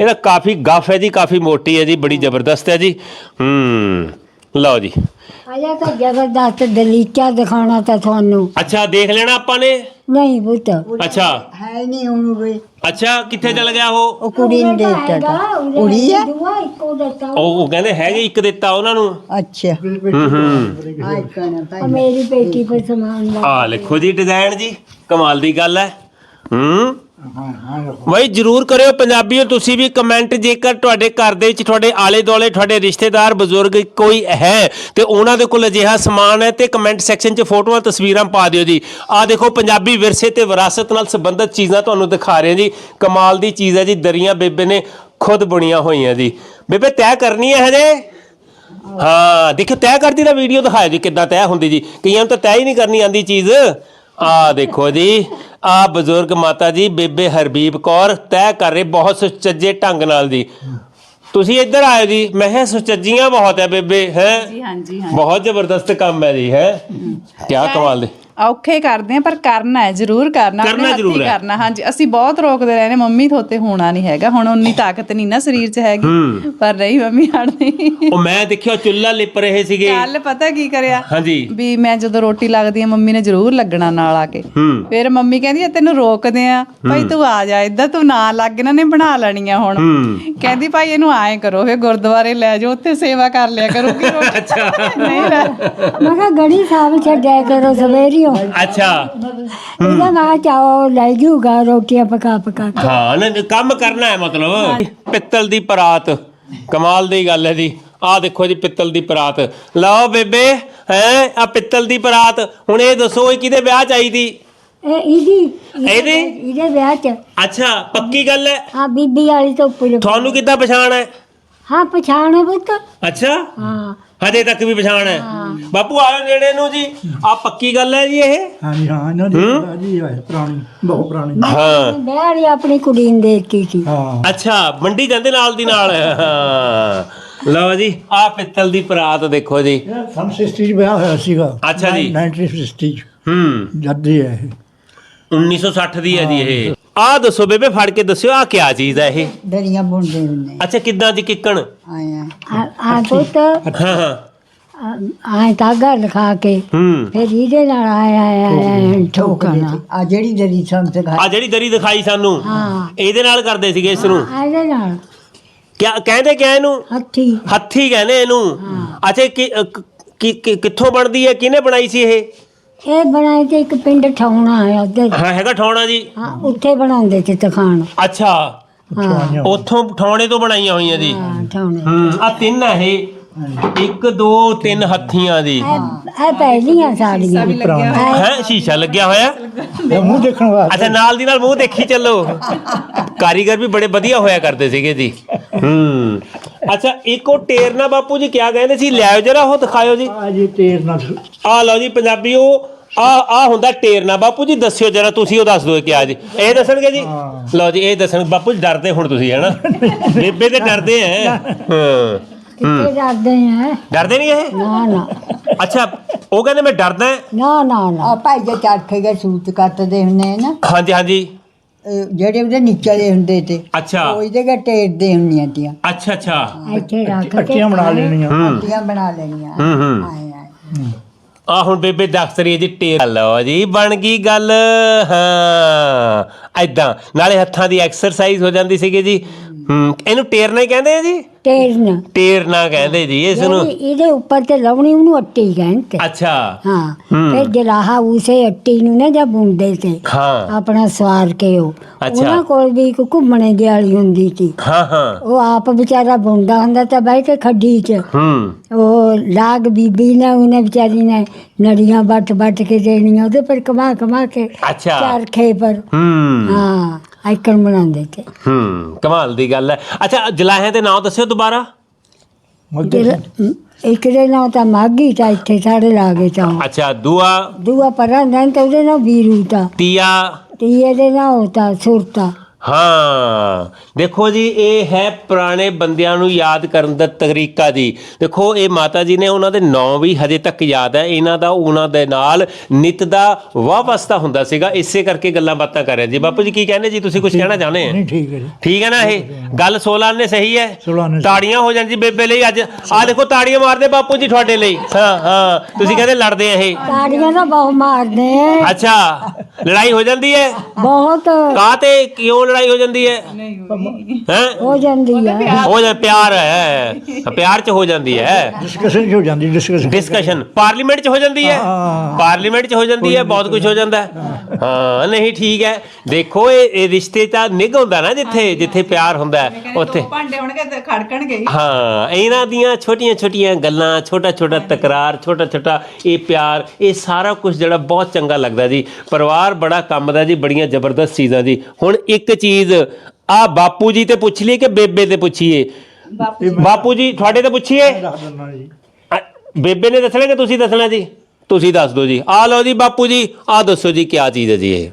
ਇਹਦਾ ਕਾਫੀ ਗਫ ਹੈ ਜੀ, ਕਾਫੀ ਮੋਟੀ ਹੈ ਜੀ, ਬੜੀ ਜ਼ਬਰਦਸਤ ਹੈ ਜੀ। ਹੂੰ, ਲਓ ਜੀ। ਆਇਆ ਤਾਂ ਜ਼ਬਰਦਸਤ ਦਲੀਚਾ ਦਿਖਾਉਣਾ ਤਾਂ ਤੁਹਾਨੂੰ? ਅੱਛਾ ਦੇਖ ਲੈਣਾ ਆਪਾਂ ਨੇ? ਨਹੀਂ ਪੁੱਤ। ਅੱਛਾ। ਹੈ ਨਹੀਂ ਹੁਣ ਵੀ ਅੱਛਾ ਕਿੱਥੇ ਚਲ ਗਿਆ ਉਹ? ਉਹ ਕੁੜੀ ਨੂੰ ਦੇ ਦਿੱਤਾ ਕੁੜੀ ਹੈ? ਇੱਕੋ ਦਿੱਤਾ ਉਹ। ਉਹ ਕਹਿੰਦੇ ਹੈਗੇ ਇੱਕ ਦਿੱਤਾ ਉਹਨਾਂ ਨੂੰ। ਅੱਛਾ। ਹੂੰ ਹੂੰ। ਮੇਰੀ ਬੇਟੀ ਪਰ ਸਮਾਨ ਲਾ ਆ ਲਿਖੋ ਜੀ ਡਿਜ਼ਾਈਨ ਜੀ। ਕਮਾਲ ਦੀ ਗੱਲ ਹਾਂ। ਹਾਂ। ਬਈ, ਜਰੂਰ ਕਰਿਓ ਪੰਜਾਬੀਓ, ਤੁਸੀਂ ਵੀ ਕਮੈਂਟ ਜੇਕਰ ਤੁਹਾਡੇ ਘਰ ਦੇ ਵਿੱਚ, ਤੁਹਾਡੇ ਆਲੇ ਦੁਆਲੇ ਤੁਹਾਡੇ ਰਿਸ਼ਤੇਦਾਰ, ਬਜ਼ੁਰਗ ਕੋਈ ਹੈ ਤੇ ਉਹਨਾਂ ਦੇ ਕੋਲ ਅਜਿਹਾ ਸਮਾਨ ਹੈ ਤੇ ਕਮੈਂਟ ਸੈਕਸ਼ਨ 'ਚ ਫੋਟੋਆਂ, ਤਸਵੀਰਾਂ ਪਾ ਦਿਓ ਜੀ। ਆ ਦੇਖੋ, ਪੰਜਾਬੀ ਵਿਰਸੇ ਤੇ ਵਿਰਾਸਤ ਨਾਲ ਸੰਬੰਧਿਤ ਚੀਜ਼ਾਂ ਤੁਹਾਨੂੰ ਦਿਖਾ ਰਹੇ ਜੀ। ਕਮਾਲ ਦੀ ਚੀਜ਼ ਹੈ ਜੀ, ਦਰੀਆਂ ਬੇਬੇ ਨੇ ਖੁਦ ਬੁਣੀਆਂ ਹੋਈਆਂ ਜੀ। ਬੇਬੇ, ਤੈਅ ਕਰਨੀ ਹੈ ਹਜੇ? ਹਾਂ ਦੇਖੋ ਤੈਅ ਕਰਦੀ ਦਾ ਵੀਡੀਓ ਦਿਖਾਇਆ ਜੀ, ਕਿੱਦਾਂ ਤੈਅ ਹੁੰਦੀ ਜੀ। ਕਈਆਂ ਨੂੰ ਤਾਂ ਤੈਅ ਹੀ ਨਹੀਂ ਕਰਨੀ ਆਂਦੀ ਚੀਜ਼। ਆ ਦੇਖੋ ਜੀ ਆ ਬਜ਼ੁਰਗ ਮਾਤਾ ਜੀ ਬੇਬੇ ਹਰਬੀਬ ਕੌਰ ਤੈਅ ਕਰ ਰਹੇ ਬਹੁਤ ਸੁਚੱਜੇ ਢੰਗ ਨਾਲ ਜੀ। ਤੁਸੀਂ ਇੱਧਰ ਆਏ ਜੀ ਮੈਂ ਕਿਹਾ ਸੁਚੱਜੀਆਂ ਬਹੁਤ ਹੈ ਬੇਬੇ ਹੈ? ਜੀ ਹਾਂਜੀ ਹਾਂ। ਬਹੁਤ ਜ਼ਬਰਦਸਤ ਕੰਮ ਹੈ ਜੀ ਹੈ? ਕੀ ਕਮਾਲ ਦੇ। ਔਖੇ ਕਰਦੇ ਆ ਪਰ ਕਰਨਾ ਹੈ ਜ਼ਰੂਰ ਕਰਨਾ ਕਰਨਾ ਆਪਣੇ ਹੱਥੀਂ ਜ਼ਰੂਰ ਹੈ। ਕਰਨਾ। ਹਾਂਜੀ ਅਸੀਂ ਬਹੁਤ ਰੋਕਦੇ ਰਹੇ ਨੇ ਮੰਮੀ ਥੋਤੇ ਹੋਣਾ ਨਹੀਂ ਹੈਗਾ ਹੁਣ ਉਨੀ ਤਾਕਤ ਨਹੀਂ ਨਾ ਸਰੀਰ 'ਚ ਹੈਗੀ ਪਰ ਨਹੀਂ ਮੰਮੀ ਹਟਦੀ ਉਹ ਮੈਂ ਦੇਖਿਆ ਚੁੱਲ੍ਹਾ ਲਿਪ ਰਹੇ ਸੀਗੇ। ਕੱਲ ਪਤਾ ਕੀ ਕਰਿਆ ਹਾਂਜੀ। ਵੀ ਮੈਂ ਜਦੋਂ ਰੋਟੀ ਲੱਗਦੀ ਆ ਮੰਮੀ ਨੇ ਜ਼ਰੂਰ ਲੱਗਣਾ ਨਾਲ ਆ ਕੇ। ਹੂੰ। ਫਿਰ ਮੰਮੀ ਕਹਿੰਦੀ ਆ ਤੈਨੂੰ ਰੋਕਦੇ ਆ ਭਾਈ ਤੂੰ ਆ ਜਾ ਇੱਧਰ ਤੂੰ ਨਾ ਲੱਗ ਇਹਨਾਂ ਨੇ ਬਣਾ ਲੈਣੀਆਂ ਹੁਣ। ਹੂੰ। ਕਹਿੰਦੀ ਭਾਈ ਇਹਨੂੰ ਆਏ ਕਰੋ ਫੇ ਗੁਰਦੁਆਰੇ ਲੈ ਜਾਓ ਉੱਥੇ ਸੇਵਾ ਕਰ ਲਿਆ ਕਰੂਗੀ ਰੋਟੀ। ਅੱਛਾ। ਨਹੀਂ ਲੈ ਮੈਂ ਕਿਹਾ ਗੜੀ ਸਾਹਿਬ ਛੱਡਿਆ ਕਰੋ ਸਵੇਰੀਓ ਅੱਛਾ। ਇਹਦਾ ਮੈਂ ਚਾਓ ਲੈ ਜੂਗਾ ਰੋਟੀਆਂ ਪਕਾ ਪਕਾ ਕੇ। ਹਾਂ ਨਾ ਕੰਮ ਕਰਨਾ ਹੈ ਮਤਲਬ। ਪਿੱਤਲ ਦੀ ਪਰਾਤ। ਕਮਾਲ ਦੀ ਗੱਲ ਹੈ ਜੀ। ਆਹ ਦੇਖੋ ਜੀ ਪਿੱਤਲ ਦੀ ਪਰਾਤ। ਲਓ ਬੇਬੇ ਹੈ ਆ ਪਿੱਤਲ ਦੀ ਪਰਾਤ। ਹੁਣ ਇਹ ਦੱਸੋ ਇਹ ਕਿਹਦੇ ਵਿਆਹ ਚ ਆਈ ਦੀ ਇਹ ਇਹਦੀ ਇਹਦੇ? ਇਹਦੇ? ਵਿਆਹ ਚ। ਅੱਛਾ ਪੱਕੀ ਗੱਲ ਹੈ? ਆ ਬੀਬੀ ਵਾਲੀ ਤੋਂ ਉੱਪਰ। ਤੁਹਾਨੂੰ ਕਿੱਦਾਂ ਪਛਾਣ ਹੈ? ਹਾਂ ਪਛਾਣ ਪੁੱਤ। ਅੱਛਾ। ਹਾਂ। ਹਜੇ ਤੱਕ ਵੀ ਪਛਾਣ ਹੈ। ਬਾਪੂ ਆਇਓ ਨੇੜੇ ਨੂੰ ਜੀ ਆ ਪੱਕੀ ਗੱਲ ਹੈ ਜੀ ਇਹ? ਹਾਂਜੀ ਹਾਂ ਇਹਨਾਂ ਦੀ ਹੈ? ਪੁਰਾਣੀ ਬਹੁਤ ਪੁਰਾਣੀ। ਹਾਂ। ਵਾਲੀ ਆਪਣੀ ਕੁੜੀ ਨੂੰ ਦੇ ਦਿੱਤੀ ਸੀ ਹਾਂ। ਅੱਛਾ ਮੰਡੀ ਜਾਂਦੇ ਨਾਲ ਦੀ ਨਾਲ ਹਾਂ। ਲਓ ਜੀ ਆ ਪਿੱਤਲ ਦੀ ਪਰਾਤ ਦੇਖੋ ਜੀ। ਸਨ 60 ਚ ਵਿਆਹ ਹੋਇਆ ਸੀਗਾ। ਅੱਛਾ ਜੀ। 1960 ਚ। ਹੂੰ। ਜਦ ਦੀ ਹੈ ਇਹ। 1960 ਦੀ ਹੈ ਜੀ ਇਹ। ਆ ਦੱਸੋ ਬੇਬੇ ਫੜ ਕੇ ਦੱਸਿਓ ਆ ਕਿਆ ਚੀਜ਼ ਹੈ ਇਹ? ਦਰੀਆਂ ਬੁਣਦੇ ਹੁੰਦੇ। ਅੱਛਾ ਕਿੱਦਾਂ ਦੀ ਕਿੱਕਣ? ਆਏ ਆ ਪੁੱਤ। ਹਾਂ ਹਾਂ। ਆ ਧਾਗਾ ਲਿਖਾ ਕੇ। ਹੂੰ। ਫਿਰ ਇਹਦੇ ਨਾਲ ਆਇਆ ਆਇਆ ਠੋਕਣਾ ਆ ਜਿਹੜੀ ਦਰੀ ਸਾਨੂੰ ਸਿਖਾਈ ਆ ਜਿਹੜੀ ਦਰੀ ਦਿਖਾਈ ਸਾਨੂੰ ਹਾਂ। ਇਹਦੇ ਨਾਲ ਕਰਦੇ ਸੀਗੇ ਇਸ ਨੂੰ। ਆ ਇਹਦੇ ਨਾਲ। ਕਿਆ ਕਹਿੰਦੇ ਕਿਆ ਇਹਨੂੰ? ਹੱਥੀ। ਹੱਥੀ ਕਹਿੰਦੇ ਇਹਨੂੰ। ਅੱਛਾ ਕਿ- ਅ, ਕ- ਕਿ- ਕਿ- ਕਿੱਥੋਂ ਬਣਦੀ ਹੈ ਕਿਹਨੇ ਬਣਾਈ ਸੀ ਇਹ? ਇਹ ਬਣਾਏ ਤੇ ਇੱਕ ਪਿੰਡ ਠਾਉਣਾ ਹੈ ਉੱਧਰ। ਹਾਂ ਹੈਗਾ ਠਾਉਣਾ ਜੀ। ਹਾਂ ਉੱਥੇ ਬਣਾਉਂਦੇ ਤੇ ਤਖਾਣ। ਅੱਛਾ। ਉੱਥੋਂ ਠਾਉਣੇ ਤੋਂ ਬਣਾਈਆਂ ਹੋਈਆਂ ਜੀ। ਹਾਂ ਠਾਉਣੇ। ਹੂੰ ਆ ਤਿੰਨ ਹੈ ਇਹ। ਇੱਕ ਦੋ ਤਿੰਨ ਹੱਥੀਆਂ ਦੀ। ਇਹ ਇਹ ਪਹਿਲੀਆਂ ਸਾੜੀਆਂ ਹੈ ਸ਼ੀਸ਼ਾ ਲੱਗਿਆ ਹੋਇਆ? ਮੂੰਹ ਦੇਖਣ ਵਾਸਤੇ। ਅੱਛਾ ਨਾਲ ਦੀ ਨਾਲ ਮੂੰਹ ਦੇਖੀ ਚੱਲੋ। ਕਾਰੀਗਰ ਵੀ ਬੜੇ ਵਧੀਆ ਹੋਇਆ ਕਰਦੇ ਸੀਗੇ ਜੀ। ਹੂੰ। ਅੱਛਾ ਇੱਕ ਉਹ ਟੇਰਨਾ ਬਾਪੂ ਜੀ ਕਿਆ ਕਹਿੰਦੇ ਸੀ? ਲਿਆਓ ਜਰਾ ਉਹ ਦਿਖਾਇਓ ਜੀ। ਆ ਜੀ ਤੇਰ ਨਾਲ ਆ ਲਓ ਜੀ ਪੰਜਾਬੀਓ ਆ ਆ ਹੁੰਦਾ ਟੇਰਨਾ ਬਾਪੂ ਜੀ ਦੱਸਿਓ ਜਰਾ ਤੁਸੀਂ ਉਹ ਦੱਸ ਦਿਓ ਕਿਆ ਜੀ ਇਹ ਦੱਸਣਗੇ ਜੀ? ਲਓ ਜੀ ਇਹ ਦੱਸਣ ਬਾਪੂ ਜੀ ਡਰਦੇ ਹੁਣ ਤੁਸੀਂ ਹੈਨਾ? ਬੇਬੇ ਤੇ ਡਰਦੇ ਐ ਹਾਂ ਕਿੱਥੇ ਡਰਦੇ ਆ? ਡਰਦੇ ਨਹੀਂ ਇਹ? ਨਾ ਨਾ। ਅੱਛਾ ਉਹ ਕਹਿੰਦੇ ਮੈਂ ਡਰਦਾ। ਹਾਂ। ਨਾ ਨਾ ਨਾ। ਆ ਭਾਈ ਦੇ ਚਰਖੇ ਦੇ ਸੂਤ ਕੱਤਦੇ ਹੁੰਦੇ ਨਾ। ਹਾਂਜੀ ਹਾਂਜੀ। ਜਿਹੜੇ ਉਹਦੇ ਨੀਚੇ ਹੁੰਦੇ ਤੇ। ਅੱਛਾ। ਉਹ ਇਹਦੇ ਕੇ ਟੇਰਦੇ ਹੁੰਦੀਆਂ ਤੀਆਂ। ਅੱਛਾ ਅੱਛਾ। ਇੱਥੇ ਰੱਖ ਕੇ ਕੱਚੀਆਂ ਬਣਾ ਲੈਣੀਆਂ। ਤੀਆਂ ਬਣਾ ਲੈਣੀਆਂ। ਹੂੰ ਹੂੰ। ਆਏ ਆਏ। ਆ ਹੁਣ ਬੇਬੇ ਦੱਸ ਰਹੀ ਜੀ ਟੇਰ ਲਓ ਜੀ, ਬਣ ਗਈ ਗੱਲ। ਹਾਂ ਐਦਾਂ ਨਾਲੇ ਹੱਥਾਂ ਦੀ ਐਕਸਰਸਾਈਜ਼ ਹੋ ਜਾਂਦੀ ਸੀਗੀ ਜੀ। ਹੂੰ, ਇਹਨੂੰ ਟੇਰਨਾ ਹੀ ਕਹਿੰਦੇ ਆ ਜੀ? ਟੇਰਨ ਟੇਰਨਾ ਕਹਿੰਦੇ ਜੀ ਇਸ ਨੂੰ। ਇਹਦੇ ਉੱਪਰ ਤੇ ਲਾਉਣੀ ਉਹਨੂੰ ਅੱਟੀ ਕਹਿੰਦੇ ਅੱਛਾ। ਹਾਂ। ਤੇ ਜਲਾਹਾ ਉਸੇ ਅੱਟੀ ਨੂੰ ਨਾ ਜਾਂ ਬੁੰਦੇ ਤੇ। ਹਾਂ। ਆਪਣਾ ਸਵਾਰ ਕੇ ਉਹ। ਅੱਛਾ। ਉਹਨਾਂ ਕੋਲ ਵੀ ਇੱਕ ਘੁੰਮਣੇ ਦੀ ਵਾਲੀ ਹੁੰਦੀ ਸੀ। ਹਾਂ ਹਾਂ। ਉਹ ਆਪ ਵਿਚਾਰਾ ਬੁੰਦਾ ਹੁੰਦਾ ਤਾਂ ਬਹਿ ਕੇ ਖੱਡੀ 'ਚ। ਹੂੰ। ਉਹ ਲਾਗ ਬੀਬੀ ਨੇ ਉਹਨੇ ਵਿਚਾਰੀ ਨੇ ਨੜੀਆਂ ਵੱਟ ਵੱਟ ਕੇ ਦੇਣੀਆਂ ਉਹਦੇ ਪਰ ਕਮਾ ਕਮਾ ਕੇ ਅੱਛਾ। ਚਰਖੇ ਪਰ ਹੂੰ। ਹਾਂ ਆਈਕਨ ਬਣਾਉਂਦੇ ਤੇ। ਹੂੰ ਕਮਾਲ ਦੀ ਗੱਲ ਹੈ। ਅੱਛਾ ਜਲਾਹਿਆਂ ਦੇ ਨਾਮ ਦੱਸਿਓ ਦੁਬਾਰਾ? ਦਿਲ- ਇੱਕ ਦੇ ਨਾਂ ਤਾਂ ਮਾਗੀ ਤਾਂ ਇੱਥੇ ਸਾਡੇ ਲਾਗੇ ਤਾਂ। ਅੱਛਾ ਦੂਆ? ਦੂਆ ਪਰਾਂ ਦਾ ਤਾਂ ਉਹਦੇ ਨਾਲ ਵੀਰੂ ਤਾਂ। ਤੀਆ? ਤੀਏ ਦੇ ਨਾਂ ਉਹ ਤਾਂ ਸੁਰਤਾ। ਹਾਂ। ਦੇਖੋ ਜੀ ਇਹ ਹੈ ਪੁਰਾਣੇ ਬੰਦਿਆਂ ਨੂੰ ਯਾਦ ਕਰਨ ਦਾ ਤਰੀਕਾ ਜੀ। ਦੇਖੋ ਇਹ ਮਾਤਾ ਜੀ ਨੇ ਉਹਨਾਂ ਦੇ ਨਾਂ ਵੀ ਹਜੇ ਤੱਕ ਯਾਦ ਹੈ। ਇਹਨਾਂ ਦਾ ਉਹਨਾਂ ਦੇ ਨਾਲ ਨਿਤ ਦਾ ਵਾਵਸਤਾ ਹੁੰਦਾ ਸੀਗਾ। ਇਸੇ ਕਰਕੇ ਗੱਲਾਂ ਬਾਤਾਂ ਕਰ ਰਹੇ ਜੀ। ਬਾਪੂ ਜੀ ਕੀ ਕਹਿੰਦੇ ਜੀ? ਤੁਸੀਂ ਕੁਝ ਕਹਿਣਾ ਚਾਹੁੰਦੇ ਆ ਨਹੀਂ ਠੀਕ ਹੈ ਜੀ। ਠੀਕ ਹੈ ਨਾ ਇਹ? ਗੱਲ 16 ਨੇ ਸਹੀ ਹੈ? 16 ਨੇ ਸਹੀ। ਤਾੜੀਆਂ ਹੋ ਜਾਣ ਜੀ ਬੇਬੇ ਲਈ ਅੱਜ। ਆ ਦੇਖੋ ਤਾੜੀਆਂ ਮਾਰਦੇ ਬਾਪੂ ਜੀ ਤੁਹਾਡੇ ਲਈ। ਹਾਂ ਹਾਂ। ਤੁਸੀਂ ਕਹਿੰਦੇ ਲੜਦੇ ਆ ਇਹ। ਤਾੜੀਆਂ ਤਾਂ ਬਹੁਤ ਮਾਰਦੇ ਅੱਛਾ ਲੜਾਈ ਹੋ ਜਾਂਦੀ ਹੈ? ਬਹੁਤ। ਕਾਹ ਤੇ ਕਿਉਂ ਲੜਾਈ ਹੋ ਜਾਂਦੀ ਹੈ? ਹੈ? ਹੋ ਜਾਂਦੀ ਆ। ਹੋ ਜਾ ਪਿਆਰ ਹੈ। ਪਿਆਰ ਚ ਹੋ ਜਾਂਦੀ ਹੈ। ਡਿਸਕਸ਼ਨ ਹੋ ਜਾਂਦੀ ਡਿਸਕਸ਼ਨ ਡਿਸਕਸ਼ਨ ਪਾਰਲੀਮੈਂਟ ਚ ਹੋ ਜਾਂਦੀ ਹੈ? ਹਾਂ। ਪਾਰਲੀਮੈਂਟ ਚ ਹੋ ਜਾਂਦੀ ਹੈ ਬਹੁਤ ਕੁਝ ਹੋ ਜਾਂਦਾ ਹੈ। ਹਾਂ। ਨਹੀਂ ਠੀਕ ਹੈ। ਦੇਖੋ ਇਹ ਇਹ ਰਿਸ਼ਤੇ ਤਾਂ ਨਿਗ ਹੁੰਦਾ ਨਾ ਜਿੱਥੇ ਜਿੱਥੇ ਪਿਆਰ ਹੁੰਦਾ ਹੈ ਉੱਥੇ। ਭਾਂਡੇ ਹੋਣਗੇ ਤੇ ਖੜਕਣਗੇ ਹੀ। ਹਾਂ ਇਹਨਾਂ ਦੀਆਂ ਛੋਟੀਆਂ ਛੋਟੀਆਂ ਗੱਲਾਂ ਛੋਟਾ ਛੋਟਾ ਤਕਰਾਰ ਛੋਟਾ ਛੋਟਾ ਇਹ ਪਿਆਰ ਇਹ ਸਾਰਾ ਕੁਝ ਜਿਹੜਾ ਬਹੁਤ ਚੰਗਾ ਲੱਗਦਾ ਜੀ। ਪਰਿਵਾਰ ਬੜਾ ਕੰਮ ਦਾ ਜੀ ਬੜੀਆਂ ਜ਼ਬਰਦਸਤ ਚੀਜ਼ਾਂ ਜੀ। ਹੁਣ ਇੱਕ ਚੀਜ਼। ਆ ਬਾਪੂ ਜੀ ਤੇ ਪੁੱਛ ਲਈਏ ਕਿ ਬੇਬੇ ਤੇ ਪੁੱਛੀਏ? ਬਾਪੂ ਜੀ। ਤੁਹਾਡੇ ਤੇ ਪੁੱਛੀਏ? ਦੱਸ ਦਿੰਦਾ ਜੀ। ਅ, ਬੇਬੇ ਨੇ ਦੱਸਣਾ ਕਿ ਤੁਸੀਂ ਦੱਸਣਾ ਜੀ? ਤੁਸੀਂ ਦੱਸ ਦਿਓ ਜੀ। ਆ ਲਓ ਜੀ ਬਾਪੂ ਜੀ ਆ ਦੱਸੋ ਜੀ ਕੀ ਚੀਜ਼ ਹੈ ਜੀ ਇਹ?